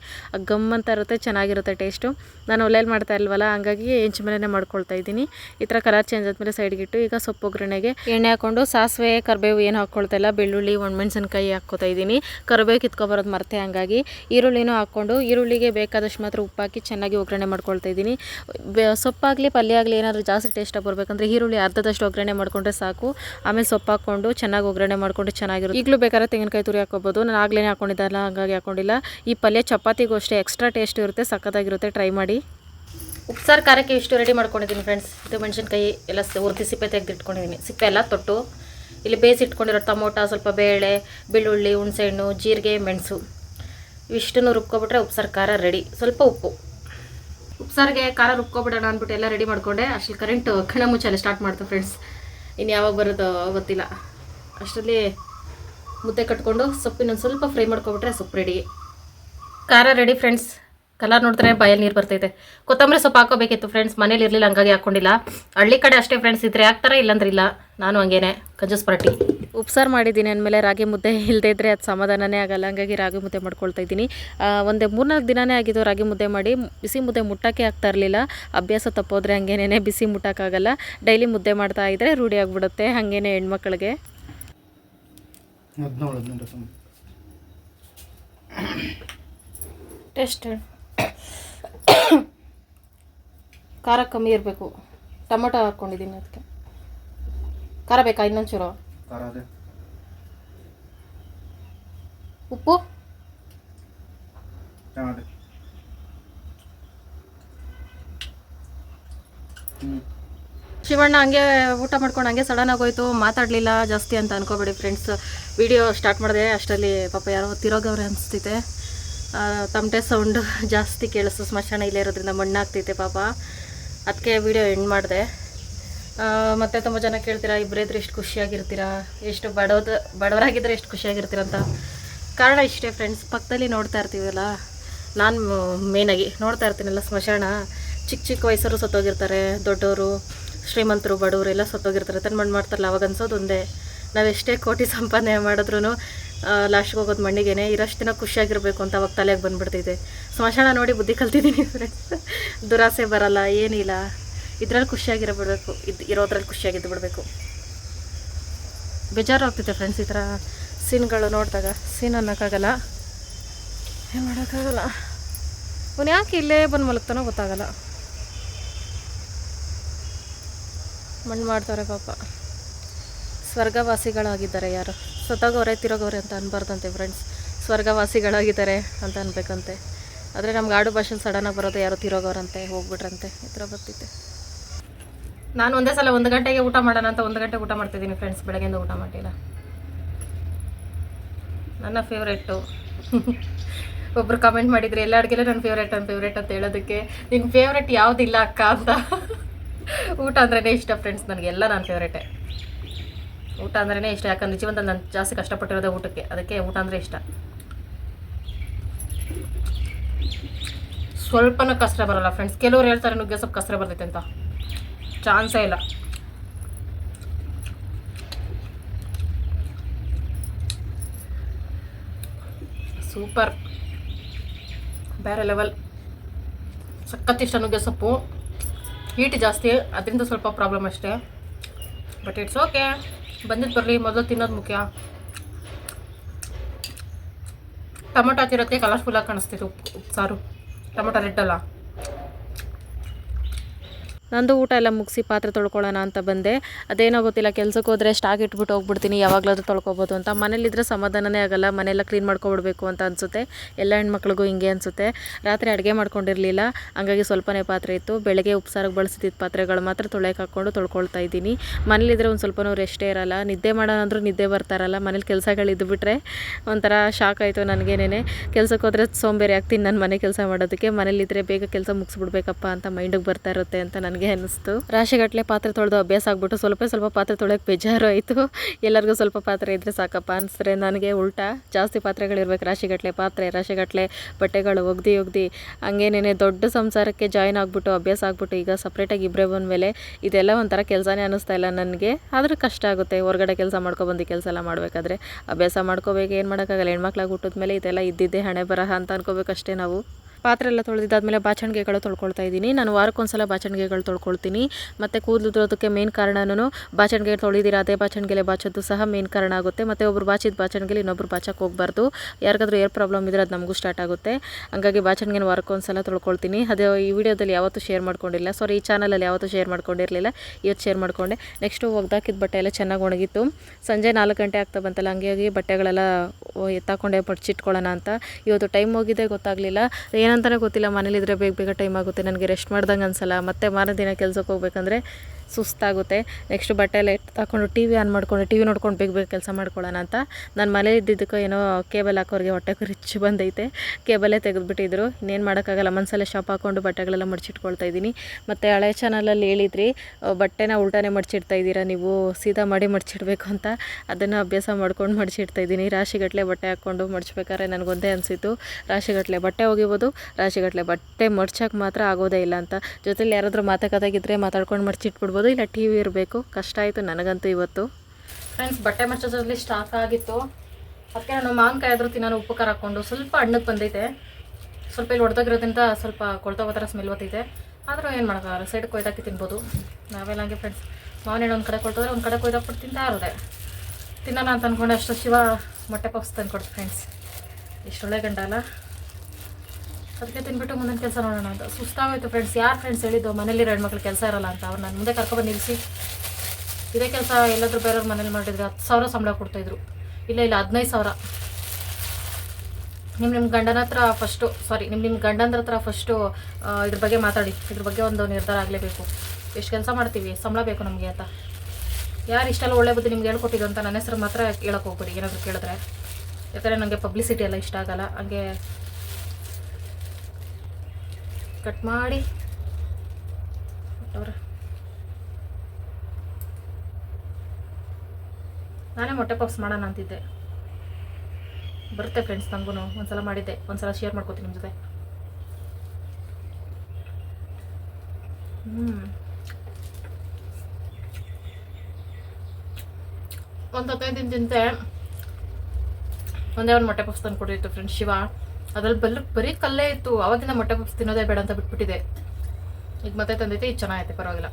ಗಮ್ ಅಂತ ಇರುತ್ತೆ, ಚೆನ್ನಾಗಿರುತ್ತೆ ಟೇಸ್ಟು ನಾನು ಒಲೆಯಲ್ಲಿ ಮಾಡ್ತಾ ಇಲ್ವಲ್ಲ, ಹಂಗಾಗಿ ಹೆಂಚು ಮೇಲೇ ಮಾಡ್ಕೊಳ್ತಾ ಇದ್ದೀನಿ. ಈ ಥರ ಕಲರ್ ಚೇಂಜ್ ಆದಮೇಲೆ ಸೈಡ್ಗಿಟ್ಟು ಈಗ ಸೊಪ್ಪು ಒಗ್ಗರಣೆಗೆ ಎಣ್ಣೆ ಹಾಕ್ಕೊಂಡು ಸಾಸಿವೆ, ಕರಿಬೇವು ಏನು ಹಾಕ್ಕೊಳ್ತಾ ಇಲ್ಲ. ಬೆಳ್ಳುಳ್ಳಿ, ಒಣಮೆಣಸಿನ್ಕಾಯಿ ಹಾಕ್ಕೊತಾ ಇದ್ದೀನಿ. ಕರಿಬೇವು ಕಿತ್ಕೊಬರೋದು ಮರ್ತೆ ಹಂಗಾಗಿ. ಈರುಳ್ಳಿನೂ ಹಾಕ್ಕೊಂಡು ಈರುಳ್ಳಿಗೆ ಬೇಕಾದಷ್ಟು ಮಾತ್ರ ಉಪ್ಪು ಹಾಕಿ ಚೆನ್ನಾಗಿ ಒಗ್ಗರಣೆ ಮಾಡ್ಕೊಳ್ತಾ ಇದ್ದೀನಿ. ಸೊಪ್ಪಾಗಲಿ ಪಲ್ಯ ಆಗಲಿ ಏನಾದರೂ ಜಾಸ್ತಿ ಟೇಸ್ಟಾಗಿ ಬರಬೇಕಂದ್ರೆ ಈರುಳ್ಳಿ ಅರ್ಧದಷ್ಟು ಒಗ್ಗರಣೆ ಮಾಡ್ಕೊಂಡ್ರೆ ಸಾಕು. ಆಮೇಲೆ ಸೊಪ್ಪು ಹಾಕ್ಕೊಂಡು ಚೆನ್ನಾಗಿ ಒಗ್ಗರಣೆ ಮಾಡಿಕೊಂಡು ಚೆನ್ನಾಗಿರುತ್ತೆ. ಈಗಲೂ ಬೇಕಾದ್ರೆ ತೆಂಗಿನಕಾಯಿ ತುರಿ ಹಾಕ್ಕೊಬೋದು. ನಾನು ಆಗಲೇ ಹಾಕ್ಕೊಂಡಿದ್ದಲ್ಲ ಹಾಗಾಗಿ ಹಾಕ್ಕೊಂಡಿಲ್ಲ ಈ ಪಲ್ಯ ಚಪಾತಿಗೂ ಅಷ್ಟೇ ಎಕ್ಸ್ಟ್ರಾ ಟೇಸ್ಟ್ ಇರುತ್ತೆ, ಸಖತ್ತಾಗಿರುತ್ತೆ. ಟ್ರೈ ಮಾಡಿ. ಉಪ್ಸಾರು ಖಾರಕ್ಕೆ ಇಷ್ಟು ರೆಡಿ ಮಾಡ್ಕೊಂಡಿದ್ದೀನಿ ಫ್ರೆಂಡ್ಸ್ ಇದು ಮೆಣಸಿನ್ಕಾಯಿ ಎಲ್ಲ ಉರ್ತಿ ಸಿಪ್ಪೆ ತೆಗೆದಿಟ್ಕೊಂಡಿದ್ದೀನಿ ಸಿಪ್ಪೆ ಎಲ್ಲ ತೊಟ್ಟು. ಇಲ್ಲಿ ಬೇಯಿಸಿ ಇಟ್ಕೊಂಡಿರೋ ಟೊಮೊಟೊ, ಸ್ವಲ್ಪ ಬೇಳೆ, ಬೆಳ್ಳುಳ್ಳಿ, ಹುಣಸೆಹಣ್ಣು, ಜೀರಿಗೆ, ಮೆಣಸು. ಇವಿಷ್ಟನ್ನು ರುಬ್ಕೊಬಿಟ್ರೆ ಉಪ್ಸಾರು ಖಾರ ರೆಡಿ ಸ್ವಲ್ಪ ಉಪ್ಪು. ಉಪ್ಸಾರಿಗೆ ಖಾರ ರುಬ್ಕೊಬಿಡೋಣ ಅಂದ್ಬಿಟ್ಟು ಎಲ್ಲ ರೆಡಿ ಮಾಡಿಕೊಂಡೆ. ಅಷ್ಟು ಕರೆಂಟ್ ಕಣ ಮುಚ್ಚಲ್ಲ ಸ್ಟಾರ್ಟ್ ಮಾಡ್ತು ಫ್ರೆಂಡ್ಸ್ ಇನ್ನು ಯಾವಾಗ ಬರೋದು ಗೊತ್ತಿಲ್ಲ. ಅಷ್ಟರಲ್ಲಿ ಮುದ್ದೆ ಕಟ್ಕೊಂಡು ಸೊಪ್ಪಿನ ಸ್ವಲ್ಪ ಫ್ರೈ ಮಾಡ್ಕೊಬಿಟ್ರೆ ಸೊಪ್ಪು ರೆಡಿ ಖಾರ ರೆಡಿ ಫ್ರೆಂಡ್ಸ್ ಕಲರ್ ನೋಡಿದ್ರೆ ಬಾಯಲ್ಲಿ ನೀರು ಬರ್ತೈತೆ. ಕೊತ್ತಂಬರಿ ಸೊಪ್ಪು ಹಾಕೋಬೇಕಿತ್ತು ಫ್ರೆಂಡ್ಸ್ ಮನೇಲಿ ಇರಲಿಲ್ಲ ಹಂಗಾಗಿ ಹಾಕೊಂಡಿಲ್ಲ. ಹಳ್ಳಿ ಕಡೆ ಅಷ್ಟೇ ಫ್ರೆಂಡ್ಸ್ ಇದ್ರೆ ಹಾಕ್ತಾರೆ ಇಲ್ಲಾಂದ್ರೆ ಇಲ್ಲ? ನಾನು ಹಂಗೇನೆ. ಕಜ್ಜಸ್ ಪಾರ್ಟಿ. ಉಪ್ಸಾರು ಮಾಡಿದ್ದೀನಿ ಅಂದಮೇಲೆ ರಾಗಿ ಮುದ್ದೆ ಇಲ್ಲದೇ ಇದ್ದರೆ ಅದು ಸಮಾಧಾನನೇ ಆಗಲ್ಲ. ಹಂಗಾಗಿ ರಾಗಿ ಮುದ್ದೆ ಮಾಡ್ಕೊಳ್ತಾ ಇದ್ದೀನಿ. ಆ, ಒಂದೇ ಮೂರ್ನಾಲ್ಕು ದಿನನೇ ಆಗಿದ್ದು ರಾಗಿ ಮುದ್ದೆ ಮಾಡಿ. ಬಿಸಿ ಮುದ್ದೆ ಮುಟ್ಟಕ್ಕೆ ಆಗ್ತಾ ಇರಲಿಲ್ಲ. ಅಭ್ಯಾಸ ತಪ್ಪೋದ್ರೆ ಹಂಗೇನೇ ಬಿಸಿ ಮುಟ್ಟಕ್ಕಾಗಲ್ಲ ಡೈಲಿ ಮುದ್ದೆ ಮಾಡ್ತಾ ಇದ್ದರೆ ರೂಢಿ ಆಗಿಬಿಡುತ್ತೆ. ಹಾಗೇನೆ ಹೆಣ್ಮಕ್ಳಿಗೆ. ಟೇಸ್ಟ್ ಖಾರ ಕಮ್ಮಿ ಇರಬೇಕು. ಟೊಮೊಟೊ ಹಾಕ್ಕೊಂಡಿದ್ದೀನಿ ಅದಕ್ಕೆ. ಖಾರ ಬೇಕಾ ಇನ್ನೊಂಚೂರು? ಉಪ್ಪು? ಶಿವಣ್ಣ ಹಂಗೆ ಊಟ ಮಾಡ್ಕೊಂಡು ಹಂಗೆ ಸಡನ್ ಆಗೋಯ್ತು ಮಾತಾಡಲಿಲ್ಲ ಜಾಸ್ತಿ ಅಂತ ಅನ್ಕೋಬೇಡಿ ಫ್ರೆಂಡ್ಸ್ ವಿಡಿಯೋ ಸ್ಟಾರ್ಟ್ ಮಾಡಿದೆ ಅಷ್ಟರಲ್ಲಿ ಪಾಪ ಯಾರೋ ತಿರೋಗವ್ರೆ ಅನಿಸ್ತೈತೆ ತಮಟೆ ಸೌಂಡ್ ಜಾಸ್ತಿ ಕೇಳಿಸ್ತು ಸ್ಮಶಾನ ಇಲ್ಲೇ ಇರೋದ್ರಿಂದ ಮಣ್ಣಾಗ್ತೈತೆ ಪಾಪ. ಅದಕ್ಕೆ ವಿಡಿಯೋ ಎಂಡ್ ಮಾಡಿದೆ. ಮತ್ತು ತುಂಬ ಜನ ಕೇಳ್ತೀರಾ ಇಬ್ಬರಿದ್ರೆ ಎಷ್ಟು ಖುಷಿಯಾಗಿರ್ತೀರಾ? ಎಷ್ಟು ಬಡವದ ಬಡವರಾಗಿದ್ದರೆ ಎಷ್ಟು ಖುಷಿಯಾಗಿರ್ತೀರಂತ ಕಾರಣ ಇಷ್ಟೇ ಫ್ರೆಂಡ್ಸ್ ಪಕ್ಕದಲ್ಲಿ ನೋಡ್ತಾ ಇರ್ತೀವಲ್ಲ, ನಾನು ಮೇನಾಗಿ ನೋಡ್ತಾ ಇರ್ತೀನಲ್ಲ ಸ್ಮಶಾನ. ಚಿಕ್ಕ ಚಿಕ್ಕ ವಯಸ್ಸರು ಸತ್ತೋಗಿರ್ತಾರೆ, ದೊಡ್ಡವರು, ಶ್ರೀಮಂತರು, ಬಡವರು ಎಲ್ಲ ಸತ್ತೋಗಿರ್ತಾರೆ. ತನ್ನ ಮಣ್ಣು ಮಾಡ್ತಾರಲ್ಲ, ಅವಾಗ ಅನ್ಸೋದು ಒಂದೇ. ನಾವೆಷ್ಟೇ ಕೋಟಿ ಸಂಪಾದನೆ ಮಾಡಿದ್ರು ಲಾಸ್ಟ್ಗೆ ಹೋಗೋದು ಮಣ್ಣಿಗೆನೆ. ಇರೋಷ್ಟು ದಿನ ಖುಷಿಯಾಗಿರಬೇಕು ಅಂತ ಅವಾಗ ತಲೆಗೆ ಬಂದ್ಬಿಡ್ತಿದೆ. ಸ್ಮಶಾನ ನೋಡಿ ಬುದ್ಧಿ ಕಲ್ತಿದ್ದೀನಿ ಫ್ರೆಂಡ್ಸ್ ದುರಾಸೆ ಬರಲ್ಲ, ಏನಿಲ್ಲ. ಇದ್ರಲ್ಲಿ ಖುಷಿಯಾಗಿರಬಿಡ್ಬೇಕು. ಇದು ಇರೋದ್ರಲ್ಲಿ ಖುಷಿಯಾಗಿದ್ದು ಬಿಡಬೇಕು. ಬೇಜಾರು ಆಗ್ತೈತೆ ಫ್ರೆಂಡ್ಸ್ ಈ ಥರ ಸೀನ್ಗಳು ನೋಡಿದಾಗ. ಸೀನ್ ಅನ್ನೋಕ್ಕಾಗಲ್ಲ. ಏನು ಮಾಡೋಕ್ಕಾಗಲ್ಲ. ಅವನು ಯಾಕೆ ಇಲ್ಲೇ ಬಂದು ಮಲಗ್ತಾನೋ ಗೊತ್ತಾಗಲ್ಲ. ಮಣ್ಣು ಮಾಡ್ತಾರೆ ಪಾಪ. ಸ್ವರ್ಗವಾಸಿಗಳಾಗಿದ್ದಾರೆ ಯಾರು? ಸತ್ತೋಗವ್ರೆ ತಿರೋಗವ್ರೆ ಅಂತ ಅನ್ಬಾರ್ದಂತೆ ಫ್ರೆಂಡ್ಸ್ ಸ್ವರ್ಗವಾಸಿಗಳಾಗಿದ್ದಾರೆ ಅಂತ ಅನ್ಬೇಕಂತೆ. ಆದರೆ ನಮ್ಗೆ ಆಡು ಭಾಷೆ ಸಡನ್ನಾಗಿ ಬರೋದು ಯಾರೋ ತಿರೋಗವ್ರಂತೆ, ಹೋಗ್ಬಿಟ್ರಂತೆ. ಈ ಥರ ಬರ್ತಿದ್ದೆ ನಾನು ಒಂದೇ ಸಲ ಒಂದು ಗಂಟೆಗೆ ಊಟ ಮಾಡೋಣ ಅಂತ ಒಂದು ಗಂಟೆ ಊಟ ಮಾಡ್ತಿದ್ದೀನಿ ಫ್ರೆಂಡ್ಸ್ ಬೆಳಗ್ಗೆಯಿಂದ ಊಟ ಮಾಡಿಲ್ಲ. ನನ್ನ ಫೇವ್ರೇಟು ಒಬ್ರು ಕಮೆಂಟ್ ಮಾಡಿದ್ರೆ, ಎಲ್ಲ ಅಡುಗೆಲ್ಲ ನನ್ನ ಫೇವ್ರೇಟ್ ನನ್ನ ಫೇವ್ರೇಟ್ ಅಂತ ಹೇಳೋದಕ್ಕೆ. ನಿನ್ನ ಫೇವ್ರೇಟ್ ಯಾವುದಿಲ್ಲ ಅಕ್ಕ ಅಂತ. ಊಟ ಅಂದ್ರೇ ಇಷ್ಟ ಫ್ರೆಂಡ್ಸ್ ನನಗೆಲ್ಲ ನನ್ನ ಫೇವ್ರೇಟೆ ಊಟ ಅಂದ್ರೇ ಇಷ್ಟ, ಯಾಕಂದ್ರೆ ಜೀವನದಲ್ಲಿ ನಾನು ಜಾಸ್ತಿ ಕಷ್ಟಪಟ್ಟಿರೋದೇ ಊಟಕ್ಕೆ. ಅದಕ್ಕೆ ಊಟ ಅಂದರೆ ಇಷ್ಟ. ಸ್ವಲ್ಪನೂ ಕಷ್ಟ ಬರಲ್ಲ ಫ್ರೆಂಡ್ಸ್ ಕೆಲವ್ರು ಹೇಳ್ತಾರೆ ನುಗ್ಗೆ ಸೊಪ್ಪು ಕಷ್ಟ ಬರ್ತೈತೆ ಅಂತ. ಚಾನ್ಸೇ ಇಲ್ಲ. ಸೂಪರ್ ಬೇರೆ ಲೆವೆಲ್ ಸಖತ್ ಇಷ್ಟ ನುಗ್ಗೆ ಸೊಪ್ಪು. ಹೀಟ್ ಜಾಸ್ತಿ, ಅದರಿಂದ ಸ್ವಲ್ಪ ಪ್ರಾಬ್ಲಮ್ ಅಷ್ಟೇ. ಬಟ್ ಇಟ್ಸ್ ಓಕೆ ಬಂದಿದ್ದು ಬರಲಿ ಮೊದಲು ತಿನ್ನೋದು ಮುಖ್ಯ. ಟೊಮೊಟೊ ಹಾಕಿರೋಕ್ಕೆ ಕಲರ್ಫುಲ್ಲಾಗಿ ಕಾಣಿಸ್ತಿತ್ತು ಉಪ್ಪು ಸಾರು. ಟೊಮೊಟೊ ರೆಡ್ ಅಲ್ಲ. ನಂದು ಊಟ ಎಲ್ಲ ಮುಗಿಸಿ ಪಾತ್ರೆ ತೊಳ್ಕೊಳ್ಳೋಣ ಅಂತ ಬಂದೆ. ಅದೇನೋ ಗೊತ್ತಿಲ್ಲ, ಕೆಲಸಕ್ಕೆ ಹೋದರೆ ಸ್ಟಾಕ್ ಇಟ್ಬಿಟ್ಟು ಹೋಗ್ಬಿಡ್ತೀನಿ, ಯಾವಾಗಲಾದ್ರೂ ತೊಳ್ಕೊಬೋದು ಅಂತ. ಮನೇಲಿದ್ದರೆ ಸಮಾಧಾನನೇ ಆಗಲ್ಲ, ಮನೆಯೆಲ್ಲ ಕ್ಲೀನ್ ಮಾಡ್ಕೊಬಿಡ್ಬೇಕು ಅಂತ ಅನಿಸುತ್ತೆ. ಎಲ್ಲ ಹೆಣ್ಮಕ್ಳಿಗೂ ಹಿಂಗೆ ಅನಿಸುತ್ತೆ. ರಾತ್ರಿ ಅಡುಗೆ ಮಾಡ್ಕೊಂಡಿರಲಿಲ್ಲ, ಹಂಗಾಗಿ ಸ್ವಲ್ಪನೇ ಪಾತ್ರೆ ಇತ್ತು. ಬೆಳಗ್ಗೆ ಉಪ್ಸಾರಿಗೆ ಬಳಸಿದ್ದ ಪಾತ್ರೆಗಳು ಮಾತ್ರ ತೊಳೆಯಕ್ಕೆ ಹಾಕ್ಕೊಂಡು ತೊಳ್ಕೊಳ್ತಾ ಇದ್ದೀನಿ. ಮನೇಲಿದ್ದರೆ ಒಂದು ಸ್ವಲ್ಪನೂ ರೆಸ್ಟೇ ಇರಲ್ಲ. ನಿದ್ದೆ ಮಾಡೋಣ ಅಂದರೂ ನಿದ್ದೆ ಬರ್ತಾರಲ್ಲ ಮನೇಲಿ ಕೆಲಸಗಳಿದ್ದು ಬಿಟ್ಟರೆ ಒಂಥರ ಶಾಕ್ ಆಯಿತು ನನಗೇನೇ ಕೆಲಸಕ್ಕೆ ಹೋದರೆ ಸೋಂಬೇರಿ ಆಗ್ತೀನಿ ನಾನು ಮನೆ ಕೆಲಸ ಮಾಡೋದಕ್ಕೆ. ಮನೇಲಿದ್ದರೆ ಬೇಗ ಕೆಲಸ ಮುಗಿಸ್ಬಿಡ್ಬೇಕಪ್ಪ ಅಂತ ಮೈಂಡಿಗೆ ಬರ್ತಾ ಇರುತ್ತೆ ಅಂತ ನನಗೆ ಅನ್ನಿಸ್ತು. ರಾಶಿಗಟ್ಟಲೆ ಪಾತ್ರೆ ತೊಳೆದು ಅಭ್ಯಾಸ ಆಗ್ಬಿಟ್ಟು ಸ್ವಲ್ಪ ಸ್ವಲ್ಪ ಪಾತ್ರೆ ತೊಳೆಯೋಕೆ ಬೇಜಾರು ಆಯಿತು ಎಲ್ಲರಿಗೂ ಸ್ವಲ್ಪ ಪಾತ್ರೆ ಇದ್ದರೆ ಸಾಕಪ್ಪ ಅನಿಸ್ತಾರೆ ನನಗೆ ಉಲ್ಟಾ. ಜಾಸ್ತಿ ಪಾತ್ರೆಗಳಿರ್ಬೇಕು ರಾಶಿಗಟ್ಟಲೆ ಪಾತ್ರೆ, ರಾಶಿಗಟ್ಟಲೆ ಬಟ್ಟೆಗಳು, ಒಗ್ದು ಒಗ್ದು. ಹಂಗೇನೇನೆ ದೊಡ್ಡ ಸಂಸಾರಕ್ಕೆ ಜಾಯ್ನ್ ಆಗಿಬಿಟ್ಟು, ಅಭ್ಯಾಸ ಆಗ್ಬಿಟ್ಟು ಈಗ ಸಪ್ರೇಟಾಗಿ ಇಬ್ಬರೇ ಬಂದಮೇಲೆ ಇದೆಲ್ಲ ಒಂಥರ ಕೆಲಸನೇ ಅನ್ನಿಸ್ತಾ ಇಲ್ಲ ನನಗೆ. ಆದರೂ ಕಷ್ಟ ಆಗುತ್ತೆ. ಹೊರಗಡೆ ಕೆಲಸ ಮಾಡ್ಕೊಬಂದು ಕೆಲಸ ಎಲ್ಲ ಮಾಡಬೇಕಾದ್ರೆ. ಅಭ್ಯಾಸ ಮಾಡ್ಕೋಬೇಕು, ಏನು ಮಾಡೋಕ್ಕಾಗಲ್ಲ. ಹೆಣ್ಮಕ್ಳಾಗಿ ಹುಟ್ಟಿದ್ಮೇಲೆ ಇದೆಲ್ಲ ಇದ್ದಿದ್ದೇ ಹಣೆ ಬರಹ ಅಂತ ಅನ್ಕೋಬೇಕಷ್ಟೇ ನಾವು. ಪಾತ್ರೆ ಎಲ್ಲ ತೊಳೆದಿದ್ದಾದ್ಮೇಲೆ ಬಾಚಣಿಗೆಗಳು ತೊಳ್ಕೊಳ್ತಾ ಇದ್ದೀನಿ. ನಾನು ವಾರಕ್ಕೊಂದ್ಸಲ ಬಾಚಣಿಗೆಗಳು ತೊಳ್ಕೊಳ್ತೀನಿ. ಮತ್ತು ಕೂದಲು ತೊಳೋದಕ್ಕೆ ಮೇನ್ ಕಾರಣನೂ ಬಾಚಣಿಗೆ ತೊಳಿದಿರ ಅದೇ ಬಾಚಣಿಗೆಲೆ ಬಾಚೋದು ಸಹ ಮೇನ್ ಕಾರಣ ಆಗುತ್ತೆ. ಮತ್ತು ಒಬ್ರು ಬಾಚಿದ ಬಾಚಣಿಗೆಲಿ ಇನ್ನೊಬ್ರು ಬಾಚಕ್ಕೆ ಹೋಗ್ಬಾರ್ದು. ಯಾರಿಗಾದ್ರೂ ಏರ್ ಪ್ರಾಬ್ಲಮ್ ಇದ್ರೆ ಅದು ನಮಗೂ ಸ್ಟಾರ್ಟ್ ಆಗುತ್ತೆ. ಹಂಗಾಗಿ ಬಾಚಣಿಗೆನ ವಾರಕ್ಕೊಂದ್ಸಲ ತೊಳ್ಕೊಳ್ತೀನಿ. ಅದೇ ಈ ವಿಡಿಯೋದಲ್ಲಿ ಯಾವತ್ತೂ ಶೇರ್ ಮಾಡ್ಕೊಂಡಿಲ್ಲ. ಸಾರಿ ಈ ಚಾನಲಲ್ಲಿ ಯಾವತ್ತೂ ಶೇರ್ ಮಾಡ್ಕೊಂಡಿರಲಿಲ್ಲ. ಇವತ್ತು ಶೇರ್ ಮಾಡಿಕೊಂಡೆ. ನೆಕ್ಸ್ಟು ಒಗ್ದಾಕಿದ ಬಟ್ಟೆ ಎಲ್ಲ ಚೆನ್ನಾಗಿ ಒಣಗಿತ್ತು. ಸಂಜೆ ನಾಲ್ಕು ಗಂಟೆ ಆಗ್ತಾ ಬಂತಲ್ಲ, ಹಂಗಾಗಿ ಬಟ್ಟೆಗಳೆಲ್ಲ ಎತ್ತಾಕೊಂಡೆ, ಪಡ್ಚಿಟ್ಕೊಳ್ಳೋಣ ಅಂತ. ಇವತ್ತು ಟೈಮ್ ಹೋಗಿದೆ, ಗೊತ್ತಾಗಲಿಲ್ಲ. ಏನಂತಲೇ ಗೊತ್ತಿಲ್ಲ, ಮನೇಲಿದ್ರೆ ಬೇಗ ಬೇಗ ಟೈಮ್ ಆಗುತ್ತೆ, ನನಗೆ ರೆಸ್ಟ್ ಮಾಡ್ದಂಗೆ ಅನ್ಸಲ್ಲ, ಮತ್ತೆ ಮಾರನೇ ದಿನ ಕೆಲ್ಸಕ್ಕೆ ಹೋಗ್ಬೇಕಂದ್ರೆ ಸುಸ್ತಾಗುತ್ತೆ. ನೆಕ್ಸ್ಟ್ ಬಟ್ಟೆ ಎಲ್ಲ ತಗೊಂಡು ಟಿ ವಿ ಆನ್ ಮಾಡ್ಕೊಂಡು ಟಿ ವಿ ನೋಡ್ಕೊಂಡು ಬೇಗ ಬೇಗ ಕೆಲಸ ಮಾಡ್ಕೊಳ್ಳೋಣ ಅಂತ. ನಾನು ಮನೆ ಇದ್ದಿದ್ದಕ್ಕೋ ಏನೋ ಕೇಬಲ್ ಹಾಕೋರಿಗೆ ಹೊಟ್ಟೆ ರಿಚ್ ಬಂದೈತೆ. ಕೇಬಲೇ ತೆಗೆದುಬಿಟ್ಟಿದ್ರು. ಇನ್ನೇನು ಮಾಡೋಕ್ಕಾಗಲ್ಲ. ಮನಸಲ್ಲೇ ಶಾಪ್ ಹಾಕ್ಕೊಂಡು ಬಟ್ಟೆಗಳೆಲ್ಲ ಮಡಿಚಿಟ್ಕೊಳ್ತಾ ಇದ್ದೀನಿ. ಮತ್ತು ಹಳೆ ಚಾನಲಲ್ಲಿ ಹೇಳಿದ್ರಿ ಬಟ್ಟೆನ ಉಲ್ಟಾನೆ ಮಡಚಿಡ್ತಾ ಇದ್ದೀರಾ? ನೀವು ಸೀದಾ ಮಾಡಿ ಮಡಚಿಡ್ಬೇಕು ಅಂತ. ಅದನ್ನು ಅಭ್ಯಾಸ ಮಾಡ್ಕೊಂಡು ಮಡಿಚಿಡ್ತಾ ಇದ್ದೀನಿ. ರಾಶಿಗಟ್ಟಲೆ ಬಟ್ಟೆ ಹಾಕ್ಕೊಂಡು ಮಡ್ಚ್ಬೇಕಾದ್ರೆ ನನಗೊಂದೇ ಅನಿಸಿತು ರಾಶಿಗಟ್ಟಲೆ ಬಟ್ಟೆ ಒಗಿಬೋದು ರಾಶಿಗಟ್ಟಲೆ ಬಟ್ಟೆ ಮಡ್ಚಕ್ಕೆ ಮಾತ್ರ ಆಗೋದೇ ಇಲ್ಲ ಅಂತ. ಜೊತೆಲಿ ಯಾರಾದರೂ ಮಾತಾಡೋದಾಗಿದ್ದರೆ ಮಾತಾಡ್ಕೊಂಡು ಮಡ್ಚಿಟ್ಬಿಡ್ಬೋದು. ಇಲ್ಲ ಟಿ ವಿ ಇರಬೇಕು. ಕಷ್ಟ ಆಯಿತು ನನಗಂತೂ ಇವತ್ತು. ಫ್ರೆಂಡ್ಸ್ ಬಟ್ಟೆ ಮಚ್ಚೋದ್ರಲ್ಲಿ ಸ್ಟಾಕ್ ಆಗಿತ್ತು. ಅದಕ್ಕೆ ನಾನು ಮಾವಿನಕಾಯಿ ಆದರೂ ತಿನ್ನೋ ಉಪ್ಪು ಖಾರ ಹಾಕ್ಕೊಂಡು ಸ್ವಲ್ಪ ಹಣ್ಣಕ್ಕೆ ಬಂದೈತೆ. ಸ್ವಲ್ಪ ಇಲ್ಲಿ ಹೊಡೆದಾಗಿರೋದ್ರಿಂದ ಸ್ವಲ್ಪ ಕೊಳ್ತೋಗೋ ಥರ ಸ್ಮೆಲ್ ಬರ್ತೈತೆ ಆದರೂ ಏನು ಮಾಡೋಕ್ಕಾಗಲ್ಲ ಸೈಡ್ ಕೊಯ್ದಾಕಿ ತಿನ್ಬೋದು. ನಾವೆಲ್ಲ ಹಂಗೆ ಫ್ರೆಂಡ್ಸ್ ಮಾವಿನ ಒಂದು ಕಡೆ ಕೊಳ್ತೋದ್ರೆ ಒಂದು ಕಡೆ ಕೊಯ್ದಾಕ್ಬಿಟ್ಟು ತಿಂತಾ ಇರೋದೆ. ತಿನ್ನೋಣ ಅಂತ ಅಂದ್ಕೊಂಡು ಅಷ್ಟು ಶಿವ ಮೊಟ್ಟೆ ಪಾಪ್ಸ್ ತಂದು ಕೊಡ್ತು ಫ್ರೆಂಡ್ಸ್ ಇಷ್ಟೊಳ್ಳೆ ಗಂಡ ಅಲ್ಲ. ಅದಕ್ಕೆ ತಿನ್ಬಿಟ್ಟು ಮುಂದಿನ ಕೆಲಸ ನೋಡೋಣ ಅಂತ. ಸುಸ್ತಾಗೋಯ್ತು ಫ್ರೆಂಡ್ಸ್ ಯಾರು ಫ್ರೆಂಡ್ಸ್ ಹೇಳಿದ್ದು? ಮನೇಲಿ ಹೆಣ್ಮಕ್ಳು ಕೆಲಸ ಇರಲ್ಲ ಅಂತ. ಅವ್ರು ನಾನು ಮುಂದೆ ಕರ್ಕೊಂಡು ನಿಲ್ಲಿಸಿ ಇದೇ ಕೆಲಸ ಎಲ್ಲಾದರೂ ಬೇರೆಯವ್ರ ಮನೇಲಿ ಮಾಡಿದ್ರೆ ಹತ್ತು ಸಾವಿರ ಸಂಬಳ ಕೊಡ್ತಾಯಿದ್ರು. ಇಲ್ಲ ಇಲ್ಲ, ಹದಿನೈದು ಸಾವಿರ. ನಿಮ್ಮ ನಿಮ್ಮ ಗಂಡನ ಹತ್ರ ಫಸ್ಟು ಸಾರಿ ನಿಮ್ಮ ನಿಮ್ಮ ಗಂಡಂದ್ರ ಹತ್ರ ಫಸ್ಟು ಇದ್ರ ಬಗ್ಗೆ ಮಾತಾಡಿ. ಇದ್ರ ಬಗ್ಗೆ ಒಂದು ನಿರ್ಧಾರ ಆಗಲೇಬೇಕು. ಎಷ್ಟು ಕೆಲಸ ಮಾಡ್ತೀವಿ? ಸಂಬಳ ಬೇಕು ನಮಗೆ ಅಂತ. ಯಾರು ಇಷ್ಟೆಲ್ಲ ಒಳ್ಳೆ ಬುದ್ಧಿ ನಿಮ್ಗೆ ಹೇಳ್ಕೊಟ್ಟಿದ್ದು ಅಂತ ನನ್ನ ಹೆಸರು ಮಾತ್ರ ಹೇಳಕ್ಕೆ ಹೋಗ್ಬಿಡಿ. ಏನಾದರೂ ಕೇಳಿದ್ರೆ. ಯಾಕಂದರೆ ನನಗೆ ಪಬ್ಲಿಸಿಟಿ ಎಲ್ಲ ಇಷ್ಟ ಆಗಲ್ಲ. ಹಂಗೆ ಕಟ್ ಮಾಡಿ. ನಾನೇ ಮೊಟ್ಟೆ ಪಾಪ್ಸ್ ಮಾಡೋಣ ಅಂತಿದ್ದೆ. ಬರುತ್ತೆ ಫ್ರೆಂಡ್ಸ್ ನನಗೂ ಒಂದ್ಸಲ ಮಾಡಿದ್ದೆ. ಒಂದ್ಸಲ ಶೇರ್ ಮಾಡ್ಕೋತೀನಿ ನಿಮ್ಮ ಜೊತೆ. ಹ್ಞೂ ಒಂದು ದಿನ ತಿಂತೆ ಒಂದೇ ಒಂದು ಮೊಟ್ಟೆ ಪಾಪ್ಸ್ ತಂದು ಕೊಟ್ಟಿತ್ತು ಫ್ರೆಂಡ್ಸ್ ಶಿವ. ಅದ್ರಲ್ಲಿ ಬಲ್ಲ ಬರೀ ಕಲ್ಲೇ ಇತ್ತು. ಅವಾಗಿಂದ ಮೊಟ್ಟೆ ಪಪ್ಸ್ ತಿನ್ನೋದೇ ಬೇಡ ಅಂತ ಬಿಟ್ಬಿಟ್ಟಿದೆ. ಈಗ ಮತ್ತೆ ತಂದೈತೆ, ಈಗ ಚೆನ್ನಾಗೈತೆ, ಪರವಾಗಿಲ್ಲ.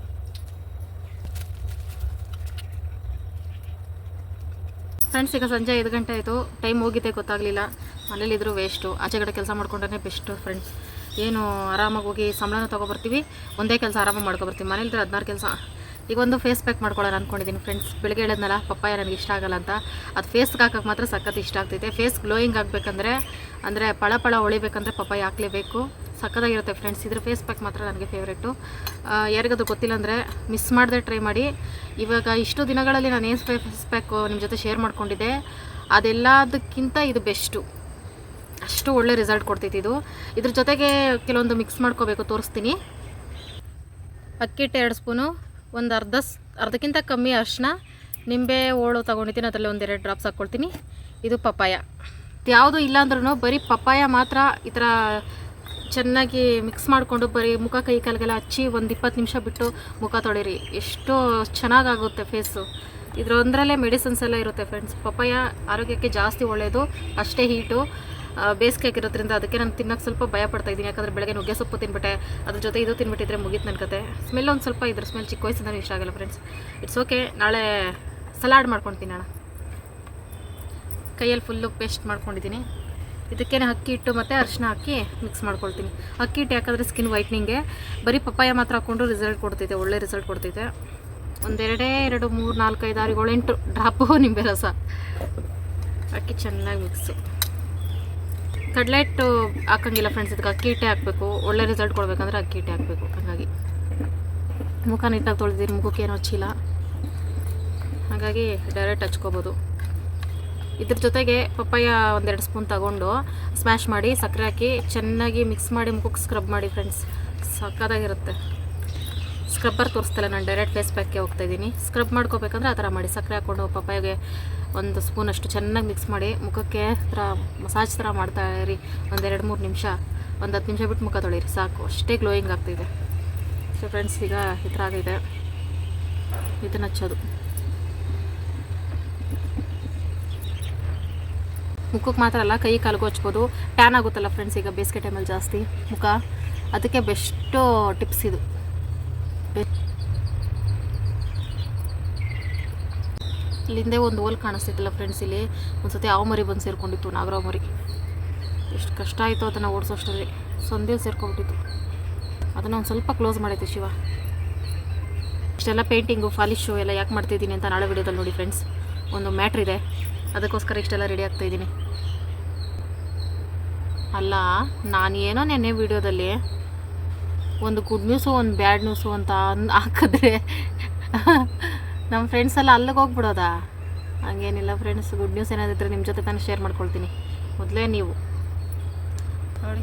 ಫ್ರೆಂಡ್ಸ್ ಈಗ ಸಂಜೆ ಐದು ಗಂಟೆ ಆಯಿತು. ಟೈಮ್ ಹೋಗಿದೆ, ಗೊತ್ತಾಗಲಿಲ್ಲ. ಮನೇಲಿದ್ರು ವೇಸ್ಟು ಆಚೆ ಕಡೆ ಕೆಲಸ ಮಾಡ್ಕೊಂಡ್ರೆ ಬೆಸ್ಟು ಫ್ರೆಂಡ್ಸ್ ಏನು, ಆರಾಮಾಗಿ ಹೋಗಿ ಸಂಬಳನ ತೊಗೊಬರ್ತೀವಿ. ಒಂದೇ ಕೆಲಸ ಆರಾಮಾಗಿ ಮಾಡ್ಕೊಬರ್ತೀವಿ. ಮನೇಲಿದ್ರೆ ಹದಿನಾರು ಕೆಲಸ ಈಗ ಒಂದು ಫೇಸ್ ಪ್ಯಾಕ್ ಮಾಡ್ಕೊಳ್ಳೋಣ ಅಂದ್ಕೊಂಡಿದ್ದೀನಿ ಫ್ರೆಂಡ್ಸ್ ಬೆಳಗ್ಗೆ ಹೇಳಿದ್ನಲ್ಲ, ಪಪ್ಪಾಯ ನನಗೆ ಇಷ್ಟ ಆಗಲ್ಲ ಅಂತ. ಅದು ಫೇಸ್ಗೆ ಹಾಕೋಕೆ ಮಾತ್ರ ಸಖತ್ ಇಷ್ಟ ಆಗ್ತೈತೆ. ಫೇಸ್ ಗ್ಲೋಯಿಂಗ್ ಆಗಬೇಕಂದ್ರೆ, ಅಂದರೆ ಪಳ ಪಳ ಹೊಳಿಬೇಕಂದ್ರೆ ಪಪ್ಪಾಯ ಹಾಕಲೇಬೇಕು. ಸಕ್ಕತ್ತಾಗಿರುತ್ತೆ ಫ್ರೆಂಡ್ಸ್ ಇದ್ರ ಫೇಸ್ ಪ್ಯಾಕ್ ಮಾತ್ರ ನನಗೆ ಫೇವ್ರೇಟು ಯಾರಿಗದು ಗೊತ್ತಿಲ್ಲ ಅಂದರೆ ಮಿಸ್ ಮಾಡದೆ ಟ್ರೈ ಮಾಡಿ. ಇವಾಗ ಇಷ್ಟು ದಿನಗಳಲ್ಲಿ ನಾನು ಏನು ಫೇಸ್ ಪ್ಯಾಕು ನಿಮ್ಮ ಜೊತೆ ಶೇರ್ ಮಾಡ್ಕೊಂಡಿದ್ದೆ, ಅದೆಲ್ಲದಕ್ಕಿಂತ ಇದು ಬೆಸ್ಟು ಅಷ್ಟು ಒಳ್ಳೆ ರಿಸಲ್ಟ್ ಕೊಡ್ತೈತಿ ಇದು. ಇದ್ರ ಜೊತೆಗೆ ಕೆಲವೊಂದು ಮಿಕ್ಸ್ ಮಾಡ್ಕೋಬೇಕು, ತೋರಿಸ್ತೀನಿ. ಅಕ್ಕಿ ಹಿಟ್ಟು ಎರಡು ಸ್ಪೂನು ಒಂದು ಅರ್ಧ ಅರ್ಧಕ್ಕಿಂತ ಕಮ್ಮಿ ಅರ್ಶಿನ ನಿಂಬೆ ಹೋಳು ತೊಗೊಂಡಿದ್ದೀನಿ, ಅದರಲ್ಲಿ ಒಂದೆರಡು ಡ್ರಾಪ್ಸ್ ಹಾಕ್ಕೊಳ್ತೀನಿ ಇದು ಪಪ್ಪಾಯ. ಯಾವುದು ಇಲ್ಲ ಅಂದ್ರೂ ಬರೀ ಪಪ್ಪಾಯ ಮಾತ್ರ ಈ ಥರ ಚೆನ್ನಾಗಿ ಮಿಕ್ಸ್ ಮಾಡಿಕೊಂಡು ಬರೀ ಮುಖ ಕೈ ಕಾಲಿಗೆಲ್ಲ ಹಚ್ಚಿ ಒಂದು ಇಪ್ಪತ್ತು ನಿಮಿಷ ಬಿಟ್ಟು ಮುಖ ತೊಳಿರಿ. ಎಷ್ಟು ಚೆನ್ನಾಗಾಗುತ್ತೆ ಫೇಸು ಇದರೊಂದರಲ್ಲೇ ಮೆಡಿಸಿನ್ಸ್ ಎಲ್ಲ ಇರುತ್ತೆ ಫ್ರೆಂಡ್ಸ್ ಪಪ್ಪಾಯ ಆರೋಗ್ಯಕ್ಕೆ ಜಾಸ್ತಿ ಒಳ್ಳೆಯದು ಅಷ್ಟೇ ಹೀಟು ಬೇಸಿಗೆ ಆಗಿರೋದ್ರಿಂದ ಅದಕ್ಕೆ ನಾನು ತಿನ್ನೋಕೆ ಸ್ವಲ್ಪ ಭಯ ಪಡ್ತಾ ಇದ್ದೀನಿ. ಯಾಕಂದರೆ ಬೆಳಗ್ಗೆ ನುಗ್ಗೆ ಸೊಪ್ಪು ತಿನ್ಬಿಟ್ಟೆ. ಅದ್ರ ಜೊತೆ ಇದು ತಿನ್ಬಿಟ್ಟಿದ್ರೆ ಮುಗೀತು ನನ್ನ ಕತೆ. ಸ್ಮೆಲ್ ಒಂದು ಸ್ವಲ್ಪ ಇದ್ರ ಸ್ಮೆಲ್ ಚಿಕ್ಕ ವಯಸ್ಸಿಂದ ಇಷ್ಟ ಆಗಲ್ಲ ಫ್ರೆಂಡ್ಸ್ ಇಟ್ಸ್ ಓಕೆ ನಾಳೆ ಸಲಾಡ್ ಮಾಡ್ಕೊಂಡು ತಿನ್ನೋಣ. ಕೈಯಲ್ಲಿ ಫುಲ್ಲು ಪೇಸ್ಟ್ ಮಾಡ್ಕೊಂಡಿದ್ದೀನಿ. ಇದಕ್ಕೇನೆ ಅಕ್ಕಿ ಹಿಟ್ಟು ಮತ್ತು ಅರಿಶಿನ ಹಾಕಿ ಮಿಕ್ಸ್ ಮಾಡ್ಕೊಳ್ತೀನಿ. ಅಕ್ಕಿ ಹಿಟ್ಟು ಯಾಕಂದರೆ ಸ್ಕಿನ್ ವೈಟ್ನಿಂಗೆ ಬರೀ ಪಪ್ಪಾಯ ಮಾತ್ರ ಹಾಕ್ಕೊಂಡು ರಿಸಲ್ಟ್ ಕೊಡ್ತೈತೆ ಒಳ್ಳೆ ರಿಸಲ್ಟ್ ಕೊಡ್ತೈತೆ ಒಂದೆರಡೇ, ಎರಡು, ಮೂರು, ನಾಲ್ಕು, ಐದು, ಆರು ಏಳೆಂಟು ಡ್ರಾಪು ನಿಂಬೆ ರಸ. ಅಕ್ಕಿ ಚೆನ್ನಾಗಿ ಮಿಕ್ಸು ಕಡಲೆ ಹಿಟ್ಟು ಹಾಕಂಗಿಲ್ಲ ಫ್ರೆಂಡ್ಸ್ ಇದಕ್ಕೆ ಅಕ್ಕಿ ಹಿಟ್ಟೆ ಹಾಕಬೇಕು. ಒಳ್ಳೆ ರಿಸಲ್ಟ್ ಕೊಡಬೇಕಂದ್ರೆ ಅಕ್ಕಿ ಹಿಟ್ಟೆ ಹಾಕಬೇಕು, ಹಾಗಾಗಿ. ಮುಖ ನೀಟಾಗಿ ತೊಳೆದಿದ್ದೀನಿ ಮುಖಕ್ಕೆ ಏನೋ ಚೀಲ ಹಾಗಾಗಿ ಡೈರೆಕ್ಟ್ ಹಚ್ಕೋಬೋದು. ಇದ್ರ ಜೊತೆಗೆ ಪಪ್ಪಾಯ ಒಂದೆರಡು ಸ್ಪೂನ್ ತಗೊಂಡು ಸ್ಮ್ಯಾಶ್ ಮಾಡಿ, ಸಕ್ಕರೆ ಹಾಕಿ ಚೆನ್ನಾಗಿ ಮಿಕ್ಸ್ ಮಾಡಿ, ಮುಖಕ್ಕೆ ಸ್ಕ್ರಬ್ ಮಾಡಿ ಫ್ರೆಂಡ್ಸ್ ಸಕ್ಕದಾಗಿರುತ್ತೆ ಸ್ಕ್ರಬ್ಬರ್ ತೋರಿಸ್ತಿಲ್ಲ, ನಾನು ಡೈರೆಕ್ಟ್ ಫೇಸ್ ಪ್ಯಾಕ್ಗೆ ಹೋಗ್ತಾ ಇದ್ದೀನಿ. ಸ್ಕ್ರಬ್ ಮಾಡ್ಕೋಬೇಕಂದ್ರೆ ಆ ಥರ ಮಾಡಿ. ಸಕ್ಕರೆ ಹಾಕ್ಕೊಂಡು ಪಪ್ಪಾಯಿಗೆ ಒಂದು ಸ್ಪೂನಷ್ಟು ಚೆನ್ನಾಗಿ ಮಿಕ್ಸ್ ಮಾಡಿ ಮುಖಕ್ಕೆ ಥರ ಮಸಾಜ್ ಥರ ಮಾಡ್ತಾ ಇರಿ. ಒಂದೆರಡು ಮೂರು ನಿಮಿಷ, ಒಂದು ಹತ್ತು ನಿಮಿಷ ಬಿಟ್ಟು ಮುಖ ತೊಳೀರಿ, ಸಾಕು. ಅಷ್ಟೇ ಗ್ಲೋಯಿಂಗ್ ಆಗ್ತಿದೆ. ಸೊ ಫ್ರೆಂಡ್ಸ್ ಈಗ ಈ ಥರ ಆಗಿದೆ. ಇದನ್ನು ಹಚ್ಚೋದು ಮುಖಕ್ಕೆ ಮಾತ್ರ ಅಲ್ಲ, ಕೈ ಕಾಲಿಗೂ ಹಚ್ಬೋದು. ಟ್ಯಾನ್ ಆಗುತ್ತಲ್ಲ ಫ್ರೆಂಡ್ಸ್ ಈಗ ಬೇಸಿಗೆ ಟೈಮಲ್ಲಿ ಜಾಸ್ತಿ ಮುಖ. ಅದಕ್ಕೆ ಬೆಸ್ಟು ಟಿಪ್ಸ್ ಇದು. ಇಲ್ಲಿಂದೆ ಒಂದು ಓಲ್ ಕಾಣಿಸ್ತಿತ್ತಲ್ಲ ಫ್ರೆಂಡ್ಸ್ ಇಲ್ಲಿ ಒಂದು ಸತಿ ಹಾವು ಮರಿ ಬಂದು ಸೇರ್ಕೊಂಡಿತ್ತು, ನಾಗರಾವ್ ಮರಿ. ಎಷ್ಟು ಕಷ್ಟ ಆಯಿತು ಅದನ್ನು ಓಡಿಸೋಷ್ಟರಲ್ಲಿ. ಸಂದೇಲಿ ಸೇರ್ಕೊಂಡ್ಬಿಟ್ಟಿತ್ತು ಅದನ್ನು ಒಂದು ಸ್ವಲ್ಪ ಕ್ಲೋಸ್ ಮಾಡೈತೆ ಶಿವ. ಇಷ್ಟೆಲ್ಲ ಪೇಂಟಿಂಗು ಫಾಲಿಶು ಎಲ್ಲ ಯಾಕೆ ಮಾಡ್ತಿದ್ದೀನಿ ಅಂತ ನಾಳೆ ವಿಡಿಯೋದಲ್ಲಿ ನೋಡಿ ಫ್ರೆಂಡ್ಸ್ ಒಂದು ಮ್ಯಾಟ್ರ್ ಇದೆ. ಅದಕ್ಕೋಸ್ಕರ ಇಷ್ಟೆಲ್ಲ ರೆಡಿ ಆಗ್ತಾಯಿದ್ದೀನಿ ಅಲ್ಲ ನಾನು ಏನೋ ನೆನ್ನೆ ವಿಡಿಯೋದಲ್ಲಿ ಒಂದು ಗುಡ್ ನ್ಯೂಸು ಒಂದು ಬ್ಯಾಡ್ ನ್ಯೂಸು ಅಂತ ಹಾಕಿದ್ರೆ ನಮ್ಮ ಫ್ರೆಂಡ್ಸ್ ಎಲ್ಲ ಅಲ್ಲಿಗೆ ಹೋಗ್ಬಿಡೋದಾ? ಹಂಗೇನಿಲ್ಲ ಫ್ರೆಂಡ್ಸ್ ಗುಡ್ ನ್ಯೂಸ್ ಏನಾದಿದ್ರೆ ನಿಮ್ಮ ಜೊತೆ ತಾನೇ ಶೇರ್ ಮಾಡ್ಕೊಳ್ತೀನಿ. ಮೊದಲೇ ನೀವು. ನೋಡಿ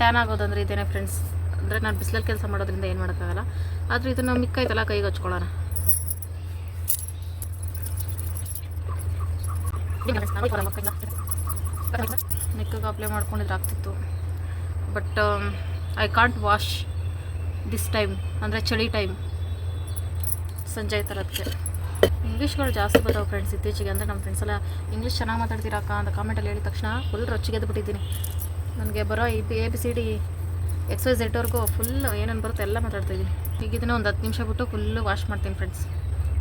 ಟ್ಯಾನ್ ಆಗೋದಂದ್ರೆ ಇದೇನೆ ಫ್ರೆಂಡ್ಸ್ ಅಂದರೆ ನಾನು ಬಿಸಿಲಲ್ಲಿ ಕೆಲಸ ಮಾಡೋದ್ರಿಂದ ಏನು ಮಾಡೋಕ್ಕಾಗಲ್ಲ. ಆದರೆ ಇದನ್ನು ಮಿಕ್ಕೈತಲ್ಲ ಕೈಗೆ ಹಚ್ಕೊಳ್ಳೋಣ. ನೆಕ್ಕಿಗೆ ಅಪ್ಲೈ ಮಾಡ್ಕೊಂಡಿದ್ರೆ ಆಗ್ತಿತ್ತು. But I can't wash this time ಅಂದರೆ ಚಳಿ ಟೈಮ್ ಸಂಜೆ ಆಯ್ತಲ್ಲ ಇಂಗ್ಲೀಷ್ಗಳು ಜಾಸ್ತಿ ಬರೋ ಫ್ರೆಂಡ್ಸ್ ಇತ್ತೀಚೆಗೆ ಅಂದರೆ ನಮ್ಮ ಫ್ರೆಂಡ್ಸ್ ಎಲ್ಲ, ಇಂಗ್ಲೀಷ್ ಚೆನ್ನಾಗಿ ಮಾತಾಡ್ತೀರಕ್ಕ? ಅಂತ ಕಾಮೆಂಟಲ್ಲಿ ಹೇಳಿದ ತಕ್ಷಣ ಫುಲ್ ರೊಚ್ಚಿಗೆದ್ದು ಬಿಟ್ಟಿದ್ದೀನಿ ನನಗೆ ಬರೋ ಈ B A B C D X Y ಝೆಡ್ವರೆಗೂ full ಏನೇನು ಬರುತ್ತೆ ಎಲ್ಲ ಮಾತಾಡ್ತಿದ್ದೀನಿ ಈಗ ಇದನ್ನು ಒಂದು ಹತ್ತು ನಿಮಿಷ ಬಿಟ್ಟು ಫುಲ್ಲು ವಾಶ್ ಮಾಡ್ತೀನಿ ಫ್ರೆಂಡ್ಸ್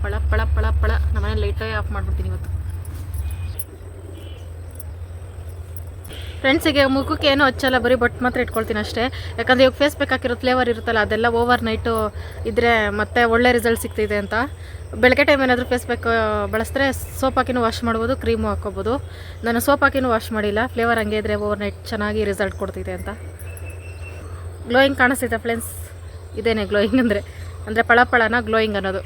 ಪಳ ಪಳ ಪಳ ಪಳ ನಮ್ಮನೆ ಲೈಟೇ ಆಫ್ ಮಾಡಿಬಿಡ್ತೀನಿ ಇವತ್ತು. ಫ್ರೆಂಡ್ಸಿಗೆ ಮುಖಕ್ಕೆ ಏನೂ ಹಚ್ಚಲ್ಲ ಬರೀ ಬಟ್ ಮಾತ್ರ ಇಟ್ಕೊಳ್ತೀನಿ ಅಷ್ಟೇ. ಯಾಕಂದರೆ ಇವಾಗ ಫೇಸ್ ಪ್ಯಾಕ್ ಹಾಕಿರೋ ಫ್ಲೇವರ್ ಇರುತ್ತಲ್ಲ, ಅದೆಲ್ಲ ಓವರ್ ನೈಟು ಇದ್ದರೆ ಮತ್ತೆ ಒಳ್ಳೆ ರಿಸಲ್ಟ್ ಸಿಗ್ತಿದೆ ಅಂತ. ಬೆಳಗ್ಗೆ ಟೈಮ್ ಏನಾದರೂ ಫೇಸ್ ಪ್ಯಾಕ್ ಬಳಸಿದ್ರೆ ಸೋಪ್ ಹಾಕಿನೂ ವಾಶ್ ಮಾಡ್ಬೋದು ಕ್ರೀಮು ಹಾಕ್ಕೋಬೋದು. ನಾನು ಸೋಪ್ ಹಾಕಿನೂ ವಾಶ್ ಮಾಡಿಲ್ಲ ಫ್ಲೇವರ್ ಹಂಗೆ ಇದ್ದರೆ ಓವರ್ ನೈಟ್ ಚೆನ್ನಾಗಿ ರಿಸಲ್ಟ್ ಕೊಡ್ತಿದೆ ಅಂತ. ಗ್ಲೋಯಿಂಗ್ ಕಾಣಿಸ್ತಿದೆ ಫ್ರೆಂಡ್ಸ್ ಇದೇನೆ ಗ್ಲೋಯಿಂಗ್ ಅಂದರೆ ಅಂದರೆ ಪಳಪಳನ ಗ್ಲೋಯಿಂಗ್ ಅನ್ನೋದು.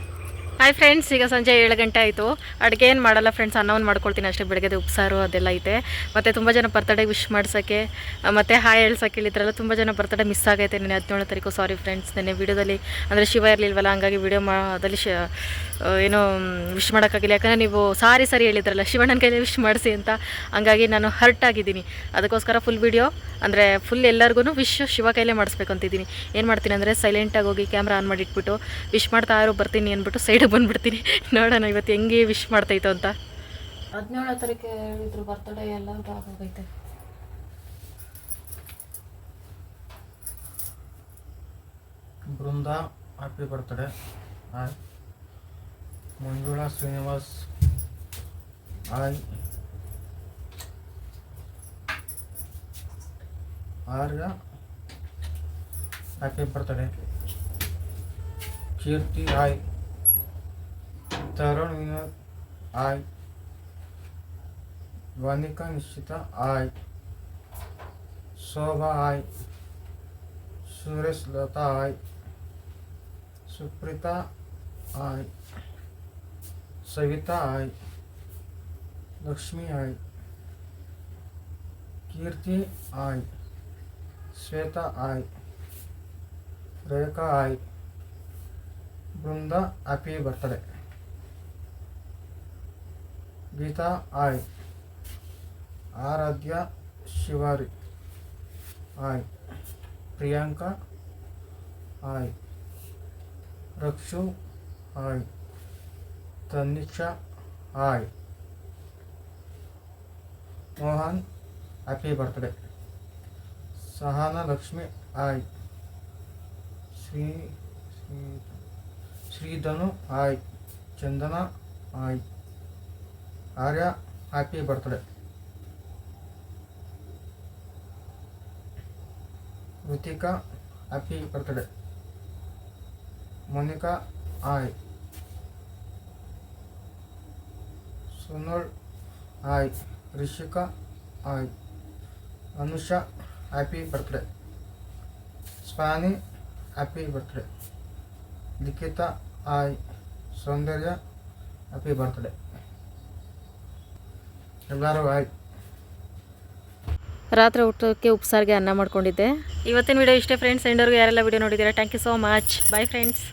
ಹಾಯ್ ಫ್ರೆಂಡ್ಸ್ ಈಗ ಸಂಜೆ ಏಳು ಗಂಟೆ ಆಯಿತು. ಅಡುಗೆ ಏನು ಮಾಡಲ್ಲ ಫ್ರೆಂಡ್ಸ್ ಅನ್ನವನ್ನು ಮಾಡ್ಕೊಳ್ತೀನಿ ಅಷ್ಟೇ ಬೆಳಗ್ಗೆ ಉಪ್ಸಾರು ಅದೆಲ್ಲ ಐತೆ. ಮತ್ತು ತುಂಬ ಜನ ಬರ್ತಡೇ ವಿಶ್ ಮಾಡ್ಸೋಕ್ಕೆ, ಮತ್ತು ಹಾಯ್ ಹೇಳ್ಸೋಕೆ ಹೇಳಿದ್ರಲ್ಲ, ತುಂಬ ಜನ ಬರ್ತಡೇ ಮಿಸ್ ಆಗೈತೆ ನೆನೆ ಹದಿನೇಳು ತಾರೀಕು. ಸಾರಿ ಫ್ರೆಂಡ್ಸ್ ನೆನ್ನೆ ವೀಡಿಯೋದಲ್ಲಿ ಅಂದರೆ ಶಿವ ಇರಲಿಲ್ವಲ್ಲ, ಹಂಗಾಗಿ ವೀಡಿಯೋ ಮಾಡೋದಲ್ಲಿ ಶ ಏನೋ ವಿಶ್ ಮಾಡೋಕ್ಕಾಗಿಲ್ಲ. ಯಾಕಂದರೆ ನೀವು ಸಾರಿ ಸಾರಿ ಹೇಳಿದ್ರಲ್ಲ ಶಿವಣ್ಣನ ಕೈಲಿ ವಿಶ್ ಮಾಡಿಸಿ ಅಂತ. ಹಂಗಾಗಿ ನಾನು ಹರ್ಟ್ ಆಗಿದ್ದೀನಿ. ಅದಕ್ಕೋಸ್ಕರ ಫುಲ್ ವೀಡಿಯೋ ಅಂದರೆ ಫುಲ್ ಎಲ್ಲರಿಗೂ ವಿಶ್ ಶಿವ ಕೈಲೇ ಮಾಡಿಸ್ಬೇಕು ಅಂತಿದ್ದೀನಿ. ಏನು ಮಾಡ್ತೀನಿ ಅಂದರೆ ಸೈಲೆಂಟಾಗಿ ಹೋಗಿ ಕ್ಯಾಮ್ರಾ ಆನ್ ಮಾಡಿ ಇಟ್ಬಿಟ್ಟು ವಿಶ್ ಮಾಡ್ತಾ ಯಾರು ಬರ್ತೀನಿ ಅಂದ್ಬಿಟ್ಟು ಸೈಡಿಗೆ ಬಂದುಬಿಡ್ತೀನಿ. ನೋಡೋಣ ಇವತ್ತು ಹೆಂಗೆ ವಿಶ್ ಮಾಡ್ತಾಯಿತ್ತು ಅಂತ. ಹದಿನೇಳನೇ ತಾರೀಕು ಹೇಳಿದ್ರು ಬರ್ತಡೇ ಎಲ್ಲ ಆಗೋಗೈತೆ. Brinda happy birthday hi Manjula Srinivas hi Arya happy birthday Keerthi hi Tarun Vinod hi Vanika Nischita hi Shobha hi Suresh Latha hi Supreetha hi Savitha hi Lakshmi hi Keerthi hi Shwetha hi Rekha hi Brinda happy birthday Geetha hi Aaradhya Shivari hi Priyanka hi Rakshu hi Tanisha hi Mohan happy birthday Sahana Lakshmi hi Sri Sri Sridhanu hi Chandana hi Arya happy birthday Ruthika happy birthday Monika hi Sunol hi Rishika hi Anusha happy birthday Swani happy birthday Likhitha hi Soundarya happy birthday ಎಲ್ಲರೂ hi ರಾತ್ರಿ ಊಟಕ್ಕೆ ಉಪ್ಸಾರಿಗೆ ಅನ್ನ ಮಾಡ್ಕೊಂಡಿದ್ದೆ ಇವತ್ತಿನ video ಇಷ್ಟೇ friends ಎಂಡರ್ಗೂ ಯಾರೆಲ್ಲ video ನೋಡಿದ್ದೀರಾ thank you so much bye friends